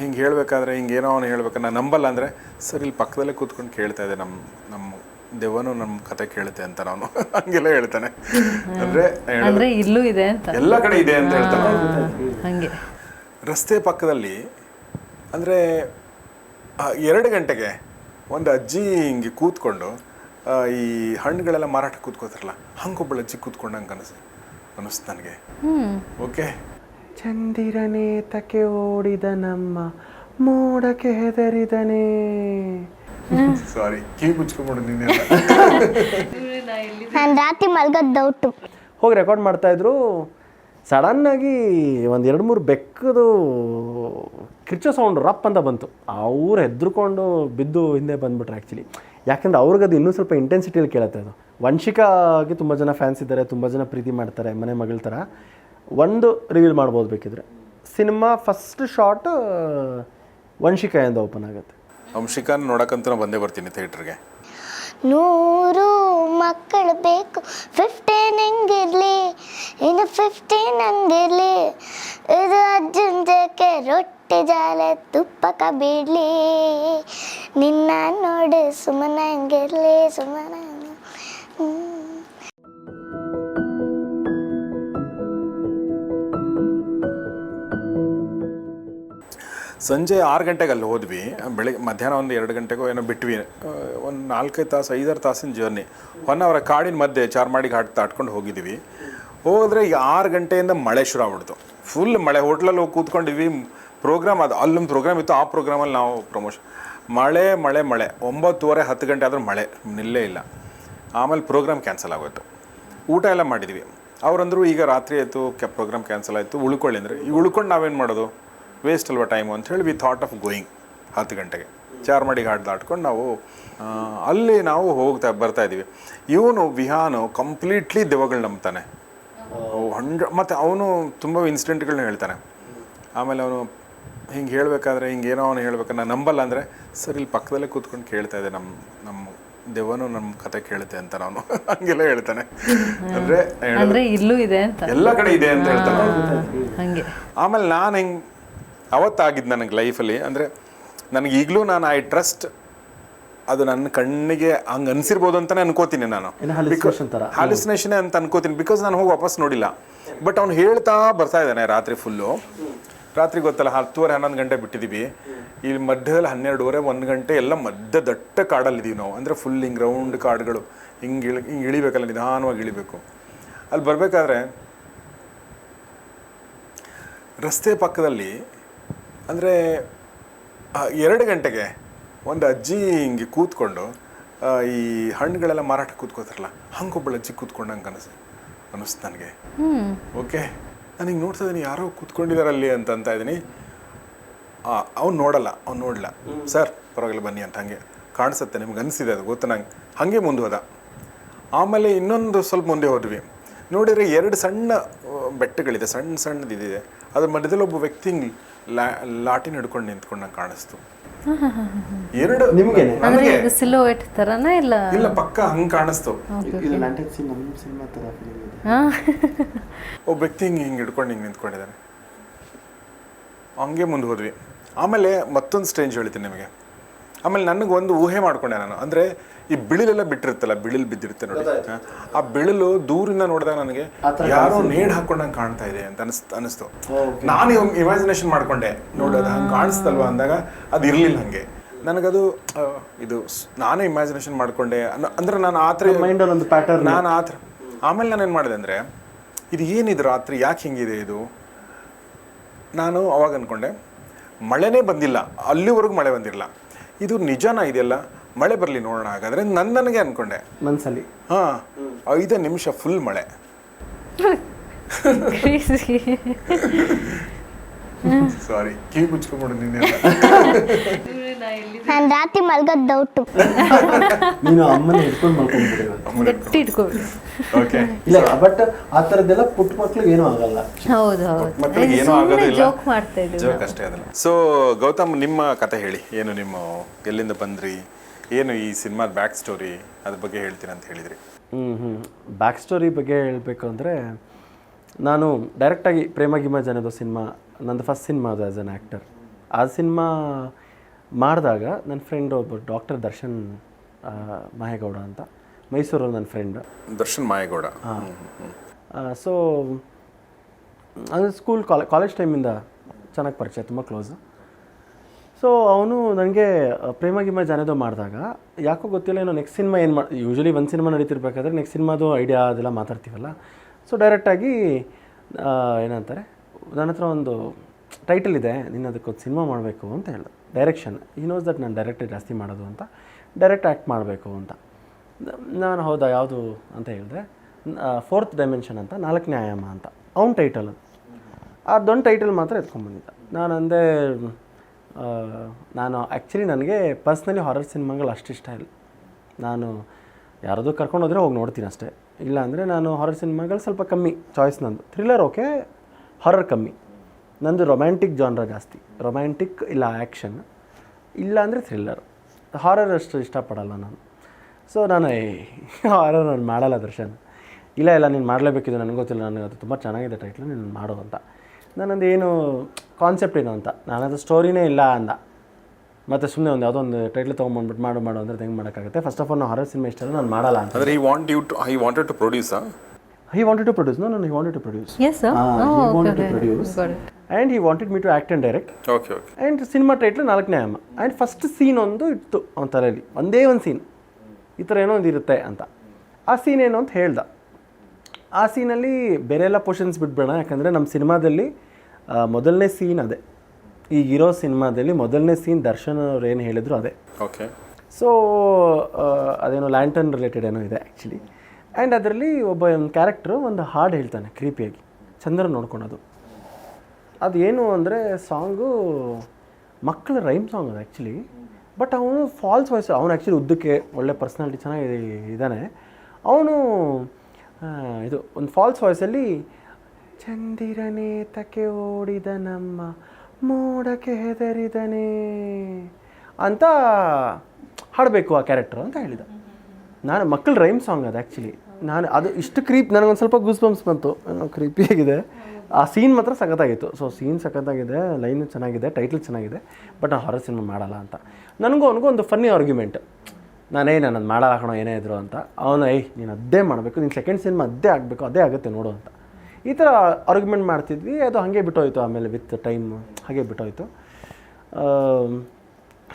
ಹಿಂಗೆ ಹೇಳಬೇಕಾದ್ರೆ ಹಿಂಗೆ ಏನೋ ಅವನು ಹೇಳ್ಬೇಕು. ನಾನು ನಂಬಲ್ಲ ಅಂದರೆ ಸರ್ ಇಲ್ಲಿ ಪಕ್ಕದಲ್ಲೇ ಕೂತ್ಕೊಂಡು ಕೇಳ್ತಾ ಇದೆ ನಮ್ಮ ನಮ್ಮ ದೆವ್ವನು ನಮ್ಮ ಕತೆ ಕೇಳುತ್ತೆ ಅಂತ ನಾನು. ಹಂಗೆಲ್ಲ ಹೇಳ್ತಾನೆ. ಅಂದರೆ ಅಂದ್ರೆ ಇಲ್ಲೂ ಇದೆ ಅಂತ. ಎಲ್ಲ ಕಡೆ ಇದೆ ಅಂತ ಹೇಳ್ತಾನೆ. ಹಂಗೆ. ರಸ್ತೆ ಪಕ್ಕದಲ್ಲಿ ಅಂದರೆ ಎರಡು ಗಂಟೆಗೆ ಒಂದು ಅಜ್ಜಿ ಹಿಂಗೆ ಕೂತ್ಕೊಂಡು ಈ ಹಣ್ಣುಗಳೆಲ್ಲ ಮಾರಾಟ ಕೂತ್ಕೋತಾರಲ್ಲ ಹಂಗೊಬ್ಬಳು ಅಜ್ಜಿ ಕೂತ್ಕೊಂಡಂಗೆ ಅನಿಸ್ ಅನಿಸ್ತು ನನಗೆ. ಓಕೆ ಚಂದಿರನೇ ತಕೆ ಓಡಿದ ನಮ್ಮ ಮೋಡಕ್ಕೆ ಹೆದರಿದನೇ. ಸಾರಿ ಕಿವಿ ಮುಚ್ಕೊಂಬಿಡು ನಿನ್ನೆ ನಾನು ರಾತ್ರಿ ಮಲ್ಗದ್ದು ಡೌಟು ಹೋಗಿ ರೆಕಾರ್ಡ್ ಮಾಡ್ತಾಯಿದ್ರು ಸಡನ್ನಾಗಿ ಒಂದು ಎರಡು ಮೂರು ಬೆಕ್ಕದು ಕಿರ್ಚೋ ಸೌಂಡ್ ರಪ್ ಅಂತ ಬಂತು. ಅವ್ರು ಹೆದ್ರುಕೊಂಡು ಬಿದ್ದು ಹಿಂದೆ ಬಂದ್ಬಿಟ್ರೆ ಆ್ಯಕ್ಚುಲಿ ಯಾಕಂದ್ರೆ ಅವ್ರಿಗೆ ಅದು ಇನ್ನೂ ಸ್ವಲ್ಪ ಇಂಟೆನ್ಸಿಟಿಯಲ್ಲಿ ಕೇಳುತ್ತೆ ಅದು. ವಂಶಿಕಾಗೆ ತುಂಬ ಜನ ಫ್ಯಾನ್ಸ್ ಇದ್ದಾರೆ ತುಂಬ ಜನ ಪ್ರೀತಿ ಮಾಡ್ತಾರೆ ಮನೆ ಮಗಳ ಥರ ಒಂದು ರಿವೀಲ್ ಮಾಡ್ಬೋದು ಬೇಕಿದ್ರೆ. ಸಿನಿಮಾ ಫಸ್ಟ್ ಶಾಟ್ ಎಂದು ಓಪನ್ ಆಗುತ್ತೆ. ವಂಶಿಕಾ ನೋಡಕ್ಕಂತೂ ನಾನು ಬಂದೇ ಬರ್ತೀನಿ ಥಿಯೇಟ್ರಿಗೆ. ನೂರು ಮಕ್ಕಳು ಬೇಕು ಫಿಫ್ಟೀನ್ ಹೆಂಗಿರ್ಲಿ ಇನ್ನು ಫಿಫ್ಟೀನ್ ಹಂಗಿರ್ಲಿ. ಇದು ಅಜ್ಜನ ಜಕ್ಕೆ ರೊಟ್ಟಿ ಜಾಲೆ ತುಪ್ಪಕ ಬಿಡ್ಲಿ. ನಿನ್ನ ನೋಡಿ ಸುಮ್ಮನೆ ಹಂಗಿರ್ಲಿ ಸುಮ್ಮನೆ ಹ್ಮ್. ಸಂಜೆ ಆರು ಗಂಟೆಗೆ ಅಲ್ಲಿ ಹೋದ್ವಿ. ಬೆಳಿಗ್ಗೆ ಮಧ್ಯಾಹ್ನ ಒಂದು ಎರಡು ಗಂಟೆಗೋ ಏನೋ ಬಿಟ್ವಿ. ಒಂದು ನಾಲ್ಕೈದು ತಾಸು, ಐದಾರು ತಾಸಿನ ಜರ್ನಿ ಒನ್ ಅವರ ಕಾಡಿನ ಮಧ್ಯೆ ಚಾರ್ಮಾಡಿ ಘಾಟ್ ತಾಟ್ಕೊಂಡು ಹೋಗಿದ್ದೀವಿ ಹೋದರೆ ಈಗ ಆರು ಗಂಟೆಯಿಂದ ಮಳೆ ಶುರು ಆಗ್ಬಿಡ್ತು. ಫುಲ್ ಮಳೆ. ಹೋಟ್ಲಲ್ಲಿ ಹೋಗಿ ಕೂತ್ಕೊಂಡಿದ್ವಿ. ಪ್ರೋಗ್ರಾಮ್ ಅದು, ಅಲ್ಲೊಂದು ಪ್ರೋಗ್ರಾಮ್ ಇತ್ತು. ಆ ಪ್ರೋಗ್ರಾಮಲ್ಲಿ ನಾವು ಪ್ರಮೋಷನ್ ಮಳೆ ಮಳೆ ಮಳೆ. ಒಂಬತ್ತುವರೆ, ಹತ್ತು ಗಂಟೆ ಆದರೂ ಮಳೆ. ನಿಲ್ಲೇ ಇಲ್ಲ. ಆಮೇಲೆ ಪ್ರೋಗ್ರಾಮ್ ಕ್ಯಾನ್ಸಲ್ ಆಗೋಯ್ತು. ಊಟ ಎಲ್ಲ ಮಾಡಿದ್ವಿ. ಅವರಂದರು ಈಗ ರಾತ್ರಿ ಆಯಿತು ಕ್ಯಾ ಪ್ರೋಗ್ರಾಮ್ ಕ್ಯಾನ್ಸಲ್ ಆಯಿತು. ಉಳ್ಕೊಳ್ಳಿ ಅಂದರೆ. ಈಗ ಉಳ್ಕೊಂಡು ನಾವೇನು ಮಾಡೋದು? ವೇಸ್ಟ್ ಅಲ್ವಾ ಟೈಮು ಅಂಥೇಳಿ ಹೇಳಿ ವಿ ಥಾಟ್ ಆಫ್ ಗೋಯಿಂಗ್ ಹತ್ತು ಗಂಟೆಗೆ. ಚಾರ್ಮಡಿ ಘಾಟ್ ದಾಟ್ಕೊಂಡು ನಾವು ಅಲ್ಲಿ ನಾವು ಹೋಗ್ತಾ ಬರ್ತಾ ಇದ್ದೀವಿ. ಇವನು ವಿಹಾನು ಕಂಪ್ಲೀಟ್ಲಿ ದೆವ್ವಗಳು ನಂಬ್ತಾನೆ. ಹಂಡ್ರ ಮತ್ತು ಅವನು ತುಂಬ ಇನ್ಸಿಡೆಂಟ್ಗಳನ್ನ ಹೇಳ್ತಾನೆ. ಆಮೇಲೆ ಅವನು ಹಿಂಗೆ ಹೇಳಬೇಕಾದ್ರೆ ಹಿಂಗೆ ಏನೋ ಅವನು ಹೇಳ್ಬೇಕು ನಾನು ನಂಬಲ್ಲ ಅಂದರೆ ಸರ್ ಇಲ್ಲಿ ಪಕ್ಕದಲ್ಲೇ ಕೂತ್ಕೊಂಡು ಕೇಳ್ತಾ ಇದೆ ನಮ್ಮ ನಮ್ಮ ದೆವ್ವನು ನಮ್ಮ ಕತೆ ಕೇಳುತ್ತೆ ಅಂತ ನಾನು. ಹಂಗೆಲ್ಲ ಹೇಳ್ತಾನೆ. ಅಂದರೆ ಅಂದ್ರೆ ಇಲ್ಲೂ ಇದೆ ಅಂತ. ಎಲ್ಲ ಕಡೆ ಇದೆ ಅಂತ ಹೇಳ್ತಾನೆ. ಹಂಗೆ. ಆಮೇಲೆ ನಾನು ಹೆಂಗೆ ಅವತ್ತಾಗಿದ್ದು ನನಗೆ ಲೈಫಲ್ಲಿ ಅಂದರೆ ನನಗೆ ಈಗಲೂ ನಾನು ಐ ಟ್ರಸ್ಟ್ ಅದು ನನ್ನ ಕಣ್ಣಿಗೆ ಹಂಗೆ ಅನಿಸಿರ್ಬೋದು ಅಂತಲೇ ಅನ್ಕೋತೀನಿ ನಾನು. ಹಾಲಿಸಿನೇಷನ್ ಅಂತ ಅನ್ಕೋತೀನಿ ಬಿಕಾಸ್ ನಾನು ಹೋಗಿ ವಾಪಸ್ ನೋಡಿಲ್ಲ. ಬಟ್ ಅವ್ನು ಹೇಳ್ತಾ ಬರ್ತಾ ಇದ್ದಾನೆ ರಾತ್ರಿ ಫುಲ್ಲು ರಾತ್ರಿ ಗೊತ್ತಲ್ಲ ಹತ್ತುವರೆ ಹನ್ನೊಂದು ಗಂಟೆ ಬಿಟ್ಟಿದ್ದೀವಿ. ಇಲ್ಲಿ ಮಧ್ಯದಲ್ಲಿ ಹನ್ನೆರಡುವರೆ ಒಂದು ಗಂಟೆ ಎಲ್ಲ ಮಧ್ಯ ದಟ್ಟ ಕಾಡಲ್ಲಿದ್ದೀವಿ ನಾವು. ಅಂದರೆ ಫುಲ್ ಹಿಂಗೆ ರೌಂಡ್ ಕಾಡುಗಳು. ಹಿಂಗೆ ಇಳಿ ಹಿಂಗೆ ಇಳಿಬೇಕಲ್ಲ ನಿಧಾನವಾಗಿ ಇಳಿಬೇಕು. ಅಲ್ಲಿ ಬರಬೇಕಾದ್ರೆ ರಸ್ತೆ ಪಕ್ಕದಲ್ಲಿ ಅಂದರೆ ಎರಡು ಗಂಟೆಗೆ ಒಂದು ಅಜ್ಜಿ ಹಿಂಗೆ ಕೂತ್ಕೊಂಡು ಈ ಹಣ್ಣುಗಳೆಲ್ಲ ಮಾರಾಟ ಕೂತ್ಕೋತಾರಲ್ಲ ಹಂಗೊಬ್ಬಳು ಅಜ್ಜಿ ಕೂತ್ಕೊಂಡಂಗೆ ಅನಿಸ್ ಅನಿಸ್ತು ನನಗೆ. ಹ್ಮ್. ಓಕೆ? ನಾನು ಹಿಂಗೆ ನೋಡ್ತಾ ಇದ್ದೀನಿ ಯಾರೋ ಕೂತ್ಕೊಂಡಿದ್ದಾರಲ್ಲಿ ಅಂತ ಅಂತ ಇದ್ದೀನಿ ಅವ್ನು ನೋಡಲ್ಲ ಅವ್ನು ನೋಡಲ್ಲ ಸರ್ ಪರವಾಗಿಲ್ಲ ಬನ್ನಿ ಅಂತ ಹಂಗೆ ಕಾಣಿಸುತ್ತೆ ನಿಮ್ಗೆ ಅನಿಸಿದೆ ಅದು ಗೊತ್ತು ನಂಗೆ. ಹಾಗೆ ಮುಂದೆ ಹೋದ. ಆಮೇಲೆ ಇನ್ನೊಂದು ಸ್ವಲ್ಪ ಮುಂದೆ ಹೋದ್ವಿ. ನೋಡಿದರೆ ಎರಡು ಸಣ್ಣ ಬೆಟ್ಟಗಳಿದೆ ಸಣ್ಣ ಸಣ್ಣದಿದೆ ಅದ್ರ ಮಧ್ಯದಲ್ಲಿ ಒಬ್ಬ ವ್ಯಕ್ತಿ ಹಿಂಗ್ ಲಾ ಲಾಟಿನ ಹಿಡ್ಕೊಂಡು ನಿಂತ್ಕೊಂಡು ನಂಗೆ ಕಾಣಿಸ್ತು. ಎರಡು ನಿಮಗೆ ಸಿಲೋಟ್ ತರನ ಇಲ್ಲ? ಇಲ್ಲ ಪಕ್ಕ ಹಂಗೆ ಕಾಣಿಸ್ತು. ಒಬ್ಬ ವ್ಯಕ್ತಿ ಹಿಂಗೆ ಹಿಂಗೆ ಹಿಡ್ಕೊಂಡು ಹಿಂಗೆ ನಿಂತ್ಕೊಂಡಿದ್ದಾನೆ. ಹಂಗೆ ಮುಂದೆ ಹೋದ್ವಿ. ಆಮೇಲೆ ಮತ್ತೊಂದು ಸ್ಟೇಂಜ್ ಹೇಳ್ತೀನಿ ನಿಮಗೆ. ಆಮೇಲೆ ನನಗೆ ಒಂದು ಊಹೆ ಮಾಡ್ಕೊಂಡೆ ನಾನು. ಅಂದರೆ ಈ ಬಿಳಿಲೆಲ್ಲ ಬಿಟ್ಟಿರುತ್ತಲ್ಲ ಬಿಳಿಲ್ ಬಿದ್ದಿರುತ್ತೆ ನೋಡಿ. ಆ ಬಿಳಿಲು ದೂರಿಂದ ನೋಡಿದಾಗ ನನಗೆ ಯಾರೋ ನೇಡ್ ಹಾಕೊಂಡಂಗೆ ಕಾಣ್ತಾ ಇದೆ ಅಂತ ಅನಿಸ್ತು ಅನಿಸ್ತು. ನಾನು ಇಮ್ಯಾಜಿನೇಷನ್ ಮಾಡ್ಕೊಂಡೆ. ನೋಡೋದು ಹಂಗೆ ಕಾಣಿಸ್ತಲ್ವ ಅಂದಾಗ ಅದು ಇರಲಿಲ್ಲ ಹಂಗೆ. ನನಗದು ಇದು ನಾನೇ ಇಮ್ಯಾಜಿನೇಷನ್ ಮಾಡ್ಕೊಂಡೆ ಅನ್ನೋ- ಅಂದ್ರೆ ನಾನು ಆ ಥರ ಮೈಂಡಲ್ಲಿ ಒಂದು ಪ್ಯಾಟರ್ನ್ ನಾನು ಆ ಥರ. ಆಮೇಲೆ ನಾನು ಏನು ಮಾಡಿದೆ ಅಂದರೆ ಇದು ಏನಿದು ರಾತ್ರಿ? ಯಾಕೆ ಹಿಂಗಿದೆ ಇದು? ನಾನು ಅವಾಗ ಅಂದ್ಕೊಂಡೆ ಮಳೆನೇ ಬಂದಿಲ್ಲ. ಅಲ್ಲಿವರೆಗೂ ಮಳೆ ಬಂದಿರಲ್ಲ. ಇದು ನಿಜನಾ ಇದೆಲ್ಲ ಮಳೆ ಬರಲಿ ನೋಡೋಣ ಹಾಗಾದ್ರೆ. ನನ್ನ ಅನ್ಕೊಂಡೆ. ಅಂದ್ಕೊಂಡೆ ಮನಸ್ಸಲ್ಲಿ ಹಾಂ ಐದು ನಿಮಿಷ ಫುಲ್ ಮಳೆ. ಸಾರಿ ಕಿವಿ ಮುಚ್ಕೊಂಬಿಡು ನಿನ್ನೆ. ನಾನು ರಾತ್ರಿ ಮಲ್ಗೋದು ಡೌಟು ನೀನು ಅಮ್ಮನ ಹಿಡ್ಕೊಂಡು ಮಾಡ್ಕೊಂಡ್ಬಿಡಿ ಗಟ್ಟಿ ಇಟ್ಕೊಬಿಡಿ. ಓಕೆ. ಇಲ್ಲ ಬಟ್ ಆ ಥರದ್ದೆಲ್ಲ ಪುಟ್ಟ ಮಕ್ಳಿಗೆ ಏನೂ ಆಗಲ್ಲ. ಹೌದು ಹೌದು. ಮಕ್ಕಳಿಗೆ ಏನೂ ಆಗೋದಿಲ್ಲ. ಜೋಕ್ ಮಾಡ್ತಾ ಇದ್ದೀವಿ. ಜೋಕ್ ಅಷ್ಟೇ ಅದಲ್ಲ. ಸೊ ಗೌತಮ್ ನಿಮ್ಮ ಕತೆ ಹೇಳಿ. ಏನು ನಿಮ್ಮ ಎಲ್ಲಿಂದ ಬಂದ್ರಿ? ಏನು ಈ ಸಿನಿಮಾದ ಬ್ಯಾಕ್ ಸ್ಟೋರಿ ಅದ್ರ ಬಗ್ಗೆ ಹೇಳ್ತೀನಿ ಅಂತ ಹೇಳಿದ್ರಿ? ಹ್ಞೂ ಹ್ಞೂ ಬ್ಯಾಕ್ ಸ್ಟೋರಿ ಬಗ್ಗೆ ಹೇಳಬೇಕು ಅಂದರೆ ನಾನು ಡೈರೆಕ್ಟಾಗಿ ಪ್ರೇಮ ಗಿಮ ಜನದ ಸಿನಿಮಾ ನಂದು ಫಸ್ಟ್ ಸಿನಿಮಾ ಅದು ಆ್ಯಸ್ ಅನ್ ಆ್ಯಕ್ಟರ್ ಆ ಸಿನಿಮಾ ಮಾಡಿದಾಗ ನನ್ನ ಫ್ರೆಂಡ್ ಒಬ್ಬ ಡಾಕ್ಟರ್ ದರ್ಶನ್ ಮಾಯಗೌಡ ಅಂತ. ಮೈಸೂರಲ್ಲಿ ನನ್ನ ಫ್ರೆಂಡ್ ದರ್ಶನ್ ಮಾಯಗೌಡ. ಸೊ ಅಂದರೆ ಸ್ಕೂಲ್ ಕಾಲೇ ಕಾಲೇಜ್ ಟೈಮಿಂದ ಚೆನ್ನಾಗಿ ಪರಿಚಯ ತುಂಬ ಕ್ಲೋಸ್ ಸೊ ಅವನು ನನಗೆ ಪ್ರೇಮ ಗಿಮ ಜಾನೇದೋ ಮಾಡಿದಾಗ ಯಾಕೋ ಗೊತ್ತಿಲ್ಲ ಏನೋ ನೆಕ್ಸ್ಟ್ ಸಿನಿಮಾ ಏನು ಮಾಡಿ ಯೂಶ್ವಲಿ ಒಂದು ಸಿನಿಮಾ ನಡೀತಿರ್ಬೇಕಾದ್ರೆ ನೆಕ್ಸ್ಟ್ ಸಿನಿಮಾದು ಐಡಿಯಾ ಅದೆಲ್ಲ ಮಾತಾಡ್ತೀವಲ್ಲ. ಸೊ ಡೈರೆಕ್ಟಾಗಿ ಏನಂತಾರೆ ನನ್ನ ಹತ್ರ ಒಂದು ಟೈಟಲ್ ಇದೆ ನೀನು ಅದಕ್ಕೊಂದು ಸಿನಿಮಾ ಮಾಡಬೇಕು ಅಂತ ಹೇಳ್ದೆ. ಡೈರೆಕ್ಷನ್ ಈ ನೋಸ್ ದಟ್ ನಾನು ಡೈರೆಕ್ಟ್ ಜಾಸ್ತಿ ಮಾಡೋದು ಅಂತ. ಡೈರೆಕ್ಟ್ ಆ್ಯಕ್ಟ್ ಮಾಡಬೇಕು ಅಂತ. ನಾನು ಹೌದಾ, ಯಾವುದು ಅಂತ ಹೇಳಿದ್ರೆ ಫೋರ್ತ್ ಡೈಮೆನ್ಷನ್ ಅಂತ, ನಾಲ್ಕನೇ ಆಯಾಮ ಅಂತ. ಅವ್ನ ಟೈಟಲ್ ಅದು. ಅದೊಂದು ಟೈಟಲ್ ಮಾತ್ರ ಎತ್ಕೊಂಡ್ಬಂದಿದ್ದ. ನಾನು ಅಂದೆ ನಾನು ಆ್ಯಕ್ಚುಲಿ ನನಗೆ ಪರ್ಸ್ನಲಿ ಹಾರರ್ ಸಿನಿಮಾಗಳು ಅಷ್ಟು ಇಷ್ಟ ಇಲ್ಲ. ನಾನು ಯಾರಾದರೂ ಕರ್ಕೊಂಡು ಹೋದರೆ ಹೋಗಿ ನೋಡ್ತೀನಿ ಅಷ್ಟೇ. ಇಲ್ಲ ಅಂದರೆ ನಾನು ಹಾರರ್ ಸಿನಿಮಾಗಳು ಸ್ವಲ್ಪ ಕಮ್ಮಿ. ಚಾಯ್ಸ್ ನಂದು. ಥ್ರಿಲ್ಲರ್ ಓಕೆ ಹಾರರ್ ಕಮ್ಮಿ. ನಂದು ರೊಮ್ಯಾಂಟಿಕ್ ಜಾನ್ರ ಜಾಸ್ತಿ. ರೊಮ್ಯಾಂಟಿಕ್ ಇಲ್ಲ ಆ್ಯಕ್ಷನ್ ಇಲ್ಲ ಅಂದರೆ ಥ್ರಿಲ್ಲರ್ ಹಾರರ್ ಅಷ್ಟು ಇಷ್ಟಪಡಲ್ಲ ನಾನು. ಸೊ ನಾನು ಹಾರರ್ ನಾನು ಮಾಡಲ್ಲ ದರ್ಶನ್. ಇಲ್ಲ ಇಲ್ಲ ನೀನು ಮಾಡಲೇಬೇಕಿದ್ದು ನನಗೆ ಗೊತ್ತಿಲ್ಲ. ನನಗೆ ಅದು ತುಂಬ ಚೆನ್ನಾಗಿದೆ ಟೈಟ್ಲು ನೀನು ಮಾಡು ಅಂತ. ನಾನೊಂದು ಏನು ಕಾನ್ಸೆಪ್ಟ್ ಏನು ಅಂತ. ನಾನದು ಸ್ಟೋರಿನೇ ಇಲ್ಲ ಅಂದ. ಮತ್ತು ಸುಮ್ಮನೆ ಒಂದು ಯಾವುದೋ ಒಂದು ಟೈಟ್ಲ್ ತೊಗೊಂಬಂದ್ಬಿಟ್ಟು ಮಾಡು ಮಾಡು ಅಂದರೆ ಹೆಂಗೆ ಮಾಡೋಕ್ಕಾಗುತ್ತೆ? ಫಸ್ಟ್ ಆಫ್ ಆಲ್ ನಾವು ಹಾರರ್ ಸಿನಿಮಾ ಇಷ್ಟ ನಾನು ಮಾಡಲ್ಲ ಅಂತ. ಅಂದರೆ ಈ want you to I wanted to produce he wanted to produce no ನಾನು he wanted to produce yes sir he wanted to produce. And he wanted me to act and direct okay okay and cinema title ನಾಲ್ಕನೇ ಆಮ. And first scene ಒಂದು ಇತ್ತು ಅವನ ತಲೆಯಲ್ಲಿ. ಒಂದೇ ಒಂದು scene ಈ ಥರ ಏನೋ ಒಂದು ಇರುತ್ತೆ ಅಂತ. ಆ ಸೀನ್ ಏನು ಅಂತ ಹೇಳ್ದ. ಆ ಸೀನಲ್ಲಿ ಬೇರೆ ಎಲ್ಲ ಪೋರ್ಷನ್ಸ್ ಬಿಟ್ಬೇಡ ಯಾಕಂದರೆ ನಮ್ಮ ಸಿನಿಮಾದಲ್ಲಿ ಮೊದಲನೇ ಸೀನ್ ಅದೇ. ಈಗಿರೋ ಸಿನಿಮಾದಲ್ಲಿ ಮೊದಲನೇ ಸೀನ್ ದರ್ಶನ್ ಅವ್ರು ಏನು ಹೇಳಿದ್ರು ಅದೇ. ಓಕೆ ಸೊ ಅದೇನೋ ಲ್ಯಾಂಟನ್ ರಿಲೇಟೆಡ್ ಏನೋ ಇದೆ ಆ್ಯಕ್ಚುಲಿ ಆ್ಯಂಡ್ ಅದರಲ್ಲಿ ಒಬ್ಬ ಒಂದು ಕ್ಯಾರೆಕ್ಟ್ರು ಒಂದು ಹಾಡು ಹೇಳ್ತಾನೆ ಕ್ರೀಪಿಯಾಗಿ ಚಂದ್ರ ನೋಡ್ಕೊಳೋದು. ಅದು ಏನು ಅಂದರೆ ಸಾಂಗು ಮಕ್ಕಳ ರೈಮ್ ಸಾಂಗ್ ಅದು ಆ್ಯಕ್ಚುಲಿ ಬಟ್ ಅವನು ಫಾಲ್ಸ್ ವಾಯ್ಸ್ ಅವನು ಆ್ಯಕ್ಚುಲಿ ಉದ್ದಕ್ಕೆ ಒಳ್ಳೆ ಪರ್ಸ್ನಾಲಿಟಿ ಚೆನ್ನಾಗಿ ಇದ್ದಾನೆ ಅವನು ಇದು, ಒಂದು ಫಾಲ್ಸ್ ವಾಯ್ಸಲ್ಲಿ ಚಂದಿರನೇ ತಕ್ಕೆ ಓಡಿದ ನಮ್ಮ ಮೋಡಕ್ಕೆ ಹೆದರಿದನೇ ಅಂತ ಹಾಡಬೇಕು ಆ ಕ್ಯಾರೆಕ್ಟರ್ ಅಂತ ಹೇಳಿದ. ನಾನು ಮಕ್ಕಳ ರೈಮ್ ಸಾಂಗ್ ಅದು ಆ್ಯಕ್ಚುಲಿ ನಾನು ಅದು ಇಷ್ಟು ಕ್ರೀಪ್ ನನಗೊಂದು ಸ್ವಲ್ಪ ಗೂಸ್ ಬಂಪ್ಸ್ ಬಂತು ಕ್ರೀಪಿ ಆಗಿದೆ. ಆ ಸೀನ್ ಮಾತ್ರ ಸಖತ್ತಾಗಿತ್ತು. ಸೊ ಸೀನ್ ಸಖತ್ತಾಗಿದೆ ಲೈನು ಚೆನ್ನಾಗಿದೆ ಟೈಟಲ್ ಚೆನ್ನಾಗಿದೆ ಬಟ್ ನಾನು ಹಾರರ್ ಸಿನಿಮಾ ಮಾಡಲ್ಲ ಅಂತ. ನನಗೂ ಅವನಿಗೂ ಒಂದು ಫನ್ನಿ ಆರ್ಗ್ಯುಮೆಂಟ್ ನಾನೇ, ನಾನು ಮಾಡಲ್ಲ ಕಣೋ, ಏನೇ ಇದ್ರು ಅಂತ. ಅವನು, ಏಯ್, ನೀನು ಅದೇ ಮಾಡಬೇಕು, ನೀನು ಸೆಕೆಂಡ್ ಸಿನಿಮಾ ಅದೇ ಆಗಬೇಕು, ಅದೇ ಆಗುತ್ತೆ ನೋಡು ಅಂತ. ಈ ಥರ ಆರ್ಗ್ಯುಮೆಂಟ್ ಮಾಡ್ತಿದ್ವಿ. ಅದು ಹಾಗೆ ಬಿಟ್ಟೋಯ್ತು ಆಮೇಲೆ ವಿತ್ ಟೈಮ್ ಹಾಗೆ ಬಿಟ್ಟೋಯ್ತು.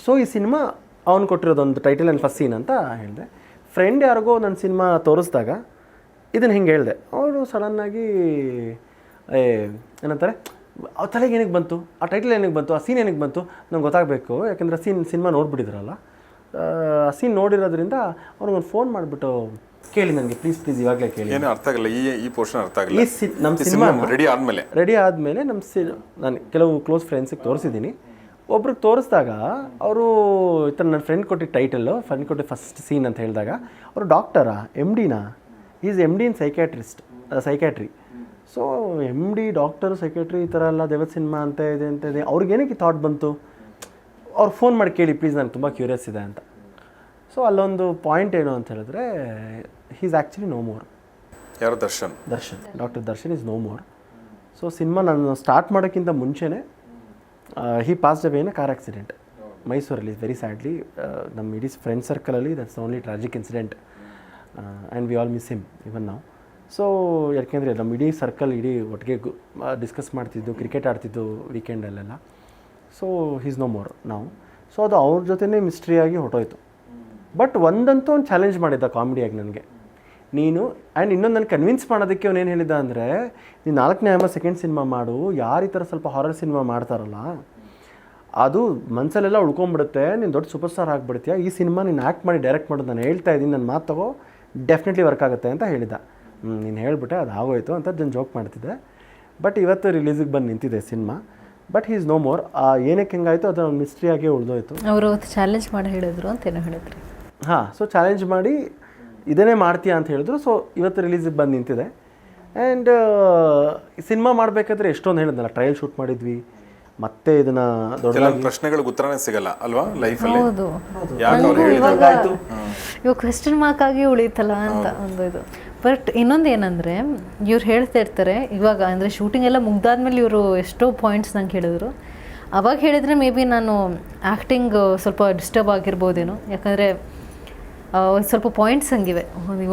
ಸೊ ಈ ಸಿನಿಮಾ ಅವನು ಕೊಟ್ಟಿರೋದೊಂದು ಟೈಟಲ್ ಆ್ಯಂಡ್ ಫಸ್ಟ್ ಸೀನ್ ಅಂತ ಹೇಳಿದೆ. ಫ್ರೆಂಡ್ ಯಾರಿಗೋ ನನ್ನ ಸಿನಿಮಾ ತೋರಿಸಿದಾಗ ಇದನ್ನು ಹಿಂಗೆ ಹೇಳಿದೆ. ಅವರು ಸಡನ್ನಾಗಿ ಏ ಏನಂತಾರೆ? ಆ ತಲೆಗೆ ಏನಕ್ಕೆ ಬಂತು? ಆ ಟೈಟಲ್ ಏನಕ್ಕೆ ಬಂತು? ಆ ಸೀನ್ ಏನಕ್ಕೆ ಬಂತು? ನಂಗೆ ಗೊತ್ತಾಗಬೇಕು. ಯಾಕೆಂದರೆ ಸೀನ್ ಸಿನಿಮಾ ನೋಡ್ಬಿಟ್ಟಿದ್ರಲ್ಲ. ಆ ಸೀನ್ ನೋಡಿರೋದ್ರಿಂದ ಅವ್ರಿಗೊಂದು ಫೋನ್ ಮಾಡಿಬಿಟ್ಟು ಕೇಳಿ ನನಗೆ. ಪ್ಲೀಸ್ ಪ್ಲೀಸ್ ಇವಾಗಲೇ ಕೇಳಿ. ಏನು ಅರ್ಥ ಆಗಲ್ಲ ಈ ಈ ಪೋರ್ಷನ್ ಅರ್ಥ ಆಗಲ್ಲ. ಈ ಸಿ ನಮ್ಮ ಸಿನಿಮಾ ರೆಡಿ ಆದಮೇಲೆ. ರೆಡಿ ಆದಮೇಲೆ ನಮ್ಮ ಸಿ ನಾನು ಕೆಲವು ಕ್ಲೋಸ್ ಫ್ರೆಂಡ್ಸಿಗೆ ತೋರಿಸಿದ್ದೀನಿ. ಒಬ್ರಿಗೆ ತೋರಿಸಿದಾಗ ಅವರು ಈ ಥರ ನನ್ನ ಫ್ರೆಂಡ್ ಕೊಟ್ಟಿದ್ದ ಟೈಟಲ್ಲು ಫ್ರೆಂಡ್ ಕೊಟ್ಟಿದ್ದ ಫಸ್ಟ್ ಸೀನ್ ಅಂತ ಹೇಳಿದಾಗ ಅವರು ಡಾಕ್ಟರಾ M ಡಿನಾ is M D in psychiatrist psychiatry so M D doctor secretary ಈ ಥರ ಎಲ್ಲ ದೇವತ್ ಸಿನಿಮಾ ಅಂತ ಇದೆ ಅಂತ ಇದೆ. ಅವ್ರಿಗೆ ಏನಕ್ಕೆ ಥಾಟ್ ಬಂತು? ಅವ್ರು ಫೋನ್ ಮಾಡಿ ಕೇಳಿ ಪ್ಲೀಸ್ ನನಗೆ ತುಂಬ ಕ್ಯೂರಿಯಸ್ ಇದೆ ಅಂತ. ಸೊ ಅಲ್ಲೊಂದು ಪಾಯಿಂಟ್ ಏನು ಅಂತ ಹೇಳಿದ್ರೆ ಹೀಸ್ ಆ್ಯಕ್ಚುಲಿ ನೋ ಮೋರ್ ಯಾರು? Darshan. Darshan. Doctor Darshan is no more so cinema ನಾನು ಸ್ಟಾರ್ಟ್ ಮಾಡೋಕ್ಕಿಂತ ಮುಂಚೆನೇ he pass away in car accident ಮೈಸೂರಲ್ಲಿ ವೆರಿ ಸ್ಯಾಡ್ಲಿ ನಮ್ಮ ಇಡೀ friend ಸರ್ಕಲಲ್ಲಿ that's only tragic incident and we all miss him even ನಾವು so ಯಾಕೆಂದರೆ ನಮ್ಮ ಇಡೀ ಸರ್ಕಲ್ ಇಡೀ ಒಟ್ಟಿಗೆ ಡಿಸ್ಕಸ್ ಮಾಡ್ತಿದ್ದು ಕ್ರಿಕೆಟ್ ಆಡ್ತಿದ್ದು ವೀಕೆಂಡಲ್ಲೆಲ್ಲ ಸೊ ಹೀಸ್ ನೋ ಮೋರ್ ನಾವು ಸೊ ಅದು ಅವ್ರ ಜೊತೆನೇ ಮಿಸ್ಟ್ರಿಯಾಗಿ ಹೊಟ್ಟೋಯ್ತು ಬಟ್ ಒಂದಂತೂ ಒಂದು ಚಾಲೆಂಜ್ ಮಾಡಿದ್ದ ಕಾಮಿಡಿಯಾಗಿ ನನಗೆ. ನೀನು ಆ್ಯಂಡ್ ಇನ್ನೊಂದು ನಾನು ಕನ್ವಿನ್ಸ್ ಮಾಡೋದಕ್ಕೆ ಅವನು ಏನು ಹೇಳಿದ ಅಂದರೆ ನೀನು ನಾಲ್ಕನೇ ಆಮ ಸೆಕೆಂಡ್ ಸಿನಿಮಾ ಮಾಡು, ಯಾರು ಈ ಥರ ಸ್ವಲ್ಪ ಹಾರರ್ ಸಿನಿಮಾ ಮಾಡ್ತಾರಲ್ಲ, ಅದು ಮನಸ್ಸಲ್ಲೆಲ್ಲ ಉಳ್ಕೊಂಬಿಡುತ್ತೆ, ನೀನು ದೊಡ್ಡ ಸೂಪರ್ ಸ್ಟಾರ್ ಆಗಿಬಿಡ್ತೀಯ, ಈ ಸಿನಿಮಾ ನೀನು ಆ್ಯಕ್ಟ್ ಮಾಡಿ ಡೈರೆಕ್ಟ್ ಮಾಡೋದು ನಾನು ಹೇಳ್ತಾ ಇದ್ದೀನಿ ನನ್ನ ಮಾತು ತಗೋ ಡೆಫಿನೆಟ್ಲಿ ವರ್ಕ್ ಆಗುತ್ತೆ ಅಂತ ಹೇಳಿದ ನೀನು ಹೇಳ್ಬಿಟ್ಟೆ ಅದು ಆಗೋಯ್ತು ಅಂತ ಜನ ಜೋಕ್ ಮಾಡ್ತಿದ್ದೆ. ಬಟ್ ಇವತ್ತು ರಿಲೀಸಿಗೆ ಬಂದು ನಿಂತಿದೆ cinema but is no more ಏನಕ್ಕೆ ಹೆಂಗಾಯಿತು? ಅದು ಆಗಿ ಉಳಿದೋಯ್ತು. ಅವರು ಅವತ್ತು ಚಾಲೆಂಜ್ ಮಾಡಿ ಹೇಳಿದ್ರು ಅಂತ ಏನೋ ಹೇಳಿದ್ರಿ. ಹಾಂ ಸೊ ಚಾಲೆಂಜ್ ಮಾಡಿ ಇದನ್ನೇ ಮಾಡ್ತೀಯಾ ಅಂತ ಹೇಳಿದ್ರು. ಸೊ ಇವತ್ತು ರಿಲೀಸಿಗೆ ಬಂದು ನಿಂತಿದೆ. ಆ್ಯಂಡ್ ಸಿನಿಮಾ ಮಾಡಬೇಕಾದ್ರೆ ಎಷ್ಟೊಂದು ಹೇಳಿದ್ನಲ್ಲ ಟ್ರಯಲ್ ಶೂಟ್ ಮಾಡಿದ್ವಿ ಮತ್ತೆ ಇದನ್ನ ದೊಡ್ಡ ಪ್ರಶ್ನೆಗಳಿಗೆ ಉತ್ತರನೇ ಸಿಗಲ್ಲ ಅಲ್ವಾ ಲೈಫ್ ಅಲ್ಲಿ? ಹೌದು. ಯಾಕೆ ಅವ್ರು ನನಗೂ ಹೇಳಿದ್ರು? ಇವಾಗ ಇವಾಗ ಕ್ವೆಶ್ಚನ್ ಮಾರ್ಕ್ ಆಗಿ ಉಳಿತಲ್ಲ ಅಂತ ಒಂದು ಇದು. ಬಟ್ ಇನ್ನೊಂದು ಏನಂದರೆ ಇವ್ರು ಹೇಳ್ತಾ ಇರ್ತಾರೆ ಇವಾಗ ಅಂದರೆ ಶೂಟಿಂಗ್ ಎಲ್ಲ ಮುಗ್ದಾದ್ಮೇಲೆ ಇವರು ಎಷ್ಟೋ ಪಾಯಿಂಟ್ಸ್ ನಂಗೆ ಹೇಳಿದ್ರು. ಅವಾಗ ಹೇಳಿದರೆ ಮೇ ಬಿ ನಾನು ಆ್ಯಕ್ಟಿಂಗ್ ಸ್ವಲ್ಪ ಡಿಸ್ಟರ್ಬ್ ಆಗಿರ್ಬೋದೇನೋ. ಯಾಕಂದರೆ ಸ್ವಲ್ಪ ಪಾಯಿಂಟ್ಸ್ ಹಂಗಿವೆ.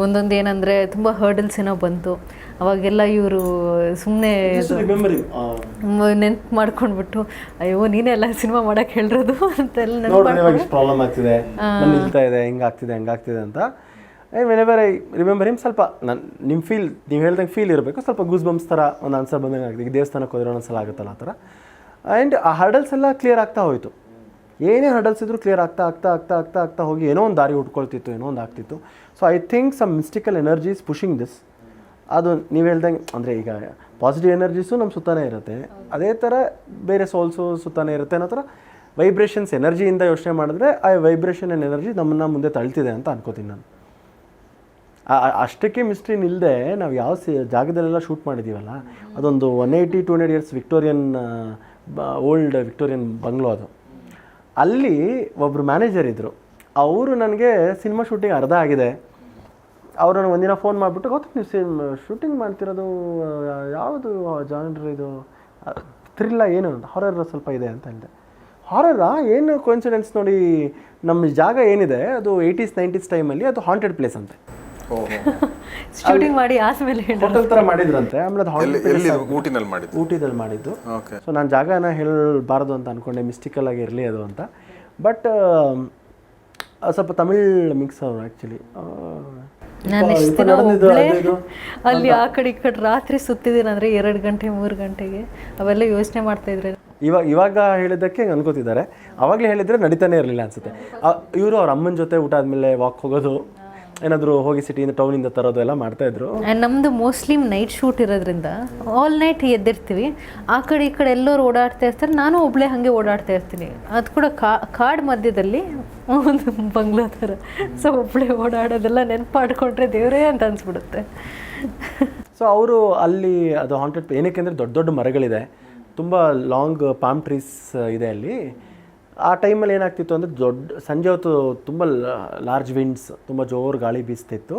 ಒಂದೊಂದು ಏನಂದರೆ ತುಂಬ ಹರ್ಡಲ್ಸ್ ಏನೋ ಬಂತು. ಅವಾಗೆಲ್ಲ ಇವರು ಸುಮ್ಮನೆ ನೆನ್ಪು ಮಾಡ್ಕೊಂಡ್ಬಿಟ್ಟು ಅಯ್ಯೋ ನೀನೆಲ್ಲ ಸಿನಿಮಾ ಮಾಡಕ್ಕೆ ಹೇಳಿರೋದು? ಅಂತೆಲ್ಲ ನೆನಪು ಪ್ರಾಬ್ಲಮ್ ಆಗ್ತಿದೆ. ಹಿಂಗಾಗ್ತಿದೆ ಹಂಗಾಗ್ತಿದೆ ಅಂತ. ವೆನೆವರ್ ಐ ರಿಮೆಂಬರ್ ಹಿಮ್ ಸ್ವಲ್ಪ ನನ್ನ ನಿಮ್ಮ ಫೀಲ್ ನೀವು ಹೇಳ್ದಂಗೆ ಫೀಲ್ ಇರಬೇಕು. ಸ್ವಲ್ಪ ಗೂಸ್ ಬಂಬ್ಸ್ ಥರ ಒಂದು ಆನ್ಸರ್ ಬಂದಂಗೆ ಆಗಿದೆ ಈಗ ದೇವಸ್ಥಾನಕ್ಕೆ ಹೋದ್ರೆ ಒಂದೊಂದ್ಸಲ ಆಗುತ್ತಲ್ಲ ಆ ಥರ. ಆ್ಯಂಡ್ ಆ ಹರ್ಡಲ್ಸ್ ಎಲ್ಲ ಕ್ಲಿಯರ್ ಆಗ್ತಾ ಹೋಯಿತು. ಏನೇ ಹರ್ಡಲ್ಸ್ ಇದ್ರೂ ಕ್ಲಿಯರ್ ಆಗ್ತಾ ಆಗ್ತಾ ಆಗ್ತಾ ಆಗ್ತಾ ಆಗ್ತಾ ಹೋಗಿ ಏನೋ ಒಂದು ದಾರಿ ಉಟ್ಕೊಳ್ತಿತ್ತು, ಏನೋ ಒಂದು ಆಗ್ತಿತ್ತು. So I think some mystical energies pushing this ಅದು ನೀವು ಹೇಳ್ದಂಗೆ, ಅಂದರೆ ಈಗ ಪಾಸಿಟಿವ್ ಎನರ್ಜೀಸು ನಮ್ಮ ಸುತ್ತಾನೇ ಇರುತ್ತೆ. ಅದೇ ಥರ ಬೇರೆ ಸೋಲ್ಸು ಸುತ್ತಾನೇ ಇರುತ್ತೆ ಅನ್ನೋ ಥರ ವೈಬ್ರೇಷನ್ಸ್ ಎನರ್ಜಿಯಿಂದ ಯೋಚನೆ ಮಾಡಿದ್ರೆ ಆ ವೈಬ್ರೇಷನ್ ಆ್ಯಂಡ್ ಎನರ್ಜಿ ನಮ್ಮನ್ನು ಮುಂದೆ ತಳ್ತಿದೆ ಅಂತ ಅನ್ಕೋತೀನಿ ನಾನು. ಅಷ್ಟಕ್ಕೆ ಮಿಸ್ಟ್ರಿ ಇಲ್ಲದೆ ನಾವು ಯಾವ ಸಿ, ಜಾಗದಲ್ಲೆಲ್ಲ ಶೂಟ್ ಮಾಡಿದ್ದೀವಲ್ಲ ಅದೊಂದು one eighty to hundred years Victorian old Victorian bungalow ಅದು. ಅಲ್ಲಿ ಒಬ್ಬರು ಮ್ಯಾನೇಜರ್ ಇದ್ದರು ಅವರು ನನಗೆ ಸಿನಿಮಾ ಶೂಟಿಂಗ್ ಅರ್ಧ ಆಗಿದೆ. ಅವರು ನನಗೆ ಒಂದಿನ ಫೋನ್ ಮಾಡಿಬಿಟ್ಟು ಗೊತ್ತು ನೀವು ಸಿಮ್ ಶೂಟಿಂಗ್ ಮಾಡ್ತಿರೋದು ಯಾವುದು ಜಾನರ್ ಇದು? ಥ್ರಿಲ್ಲ ಏನು ಹಾರರ್ ಸ್ವಲ್ಪ ಇದೆ ಅಂತ ಹೇಳಿದೆ. ಹಾರರಾ ಏನು ಕೋಇನ್ಸಿಡೆನ್ಸ್ ನೋಡಿ, ನಮ್ಮ ಜಾಗ ಏನಿದೆ? ಅದು ಏಯ್ಟೀಸ್ ನೈಂಟೀಸ್ ಟೈಮಲ್ಲಿ ಅದು ಹಾಂಟೆಡ್ ಪ್ಲೇಸ್ ಅಂತೆ. ಶೂಟಿಂಗ್ ಮಾಡಿ ಆದ್ಮೇಲೆ ಹೇಳಿ ಹೋಟೆಲ್ ತರ ಮಾಡಿದ್ರಂತೆ ಆಮೇಲೆ ಅದು ಎಲ್ಲಿ ಊಟಿನಲ್ಲಿ ಮಾಡಿದ್ದು? ಊಟಿದಲ್ಲಿ ಮಾಡಿದ್ದು. ಓಕೆ. ಸೊ ನಾನು ಜಾಗನ ಹೇಳಬಾರ್ದು ಅಂತ ಅನ್ಕೊಂಡೆ ಮಿಸ್ಟಿಕಲ್ ಆಗಿ ಇರಲಿ ಅದು ಅಂತ. ಬಟ್ ಸ್ವಲ್ಪ ತಮಿಳ್ ಮಿಕ್ಸ್ ಅವರು ಆ್ಯಕ್ಚುಲಿ ನಾನು ಎಷ್ಟು ದಿನ ಒಬ್ಳೇ ಅಲ್ಲಿ ಆ ಕಡೆ ಈ ಕಡೆ ರಾತ್ರಿ ಸುತ್ತಿದ್ದೀನಂದ್ರೆ ಎರಡು ಗಂಟೆ ಮೂರು ಗಂಟೆಗೆ. ಅವೆಲ್ಲ ಯೋಚನೆ ಮಾಡ್ತಾ ಇದ್ರೆ. ಇವಾಗ ಇವಾಗ ಹೇಳಿದ್ದಕ್ಕೆ ಹಂಗೆ ಅನ್ಕೋತಿದ್ದಾರೆ. ಅವಾಗಲೇ ಹೇಳಿದ್ರೆ ನಡೀತಾನೆ ಇರಲಿಲ್ಲ ಅನ್ಸುತ್ತೆ. ಇವರು ಅವ್ರ ಅಮ್ಮನ ಜೊತೆ ಊಟ ಆದಮೇಲೆ ವಾಕ್ ಹೋಗೋದು. ಏನಾದರೂ ಹೋಗಿ ಸಿಟಿಯಿಂದ ಟೌನಿಂದ ತರೋದು ಎಲ್ಲ ಮಾಡ್ತಾಯಿದ್ರು ನಮ್ಮದು ಮೋಸ್ಟ್ಲಿ ನೈಟ್ ಶೂಟ್ ಇರೋದ್ರಿಂದ ಆಲ್ ನೈಟ್ ಎದ್ದಿರ್ತೀವಿ. ಆ ಕಡೆ ಈ ಕಡೆ ಎಲ್ಲರೂ ಓಡಾಡ್ತಾ ಇರ್ತಾರೆ ನಾನು ಒಬ್ಳೆ ಹಾಗೆ ಓಡಾಡ್ತಾ ಇರ್ತೀನಿ. ಅದು ಕೂಡ ಕಾಡ್ ಮಧ್ಯದಲ್ಲಿ ಒಂದು ಬಂಗ್ಲಾ ಥರ ಸೊ ಒಬ್ಳೆ ಓಡಾಡೋದೆಲ್ಲ ನೆನ್ಪು ಮಾಡ್ಕೊಂಡ್ರೆ ದೇವರೇ ಅಂತ ಅನ್ಸ್ಬಿಡುತ್ತೆ. ಸೊ ಅವರು ಅಲ್ಲಿ ಅದು ಹಾಂಟೆಡ್ ಏನಕ್ಕೆ ಅಂದರೆ ದೊಡ್ಡ ದೊಡ್ಡ ಮರಗಳಿದೆ. ತುಂಬ ಲಾಂಗ್ ಪಾಮ್ ಟ್ರೀಸ್ ಇದೆ ಅಲ್ಲಿ. ಆ ಟೈಮಲ್ಲಿ ಏನಾಗ್ತಿತ್ತು ಅಂದರೆ ದೊಡ್ಡ, ಸಂಜೆ ಹೊತ್ತು ತುಂಬ ಲಾರ್ಜ್ ವಿಂಡ್ಸ್ ತುಂಬ ಜೋರು ಗಾಳಿ ಬೀಸ್ತಿತ್ತು.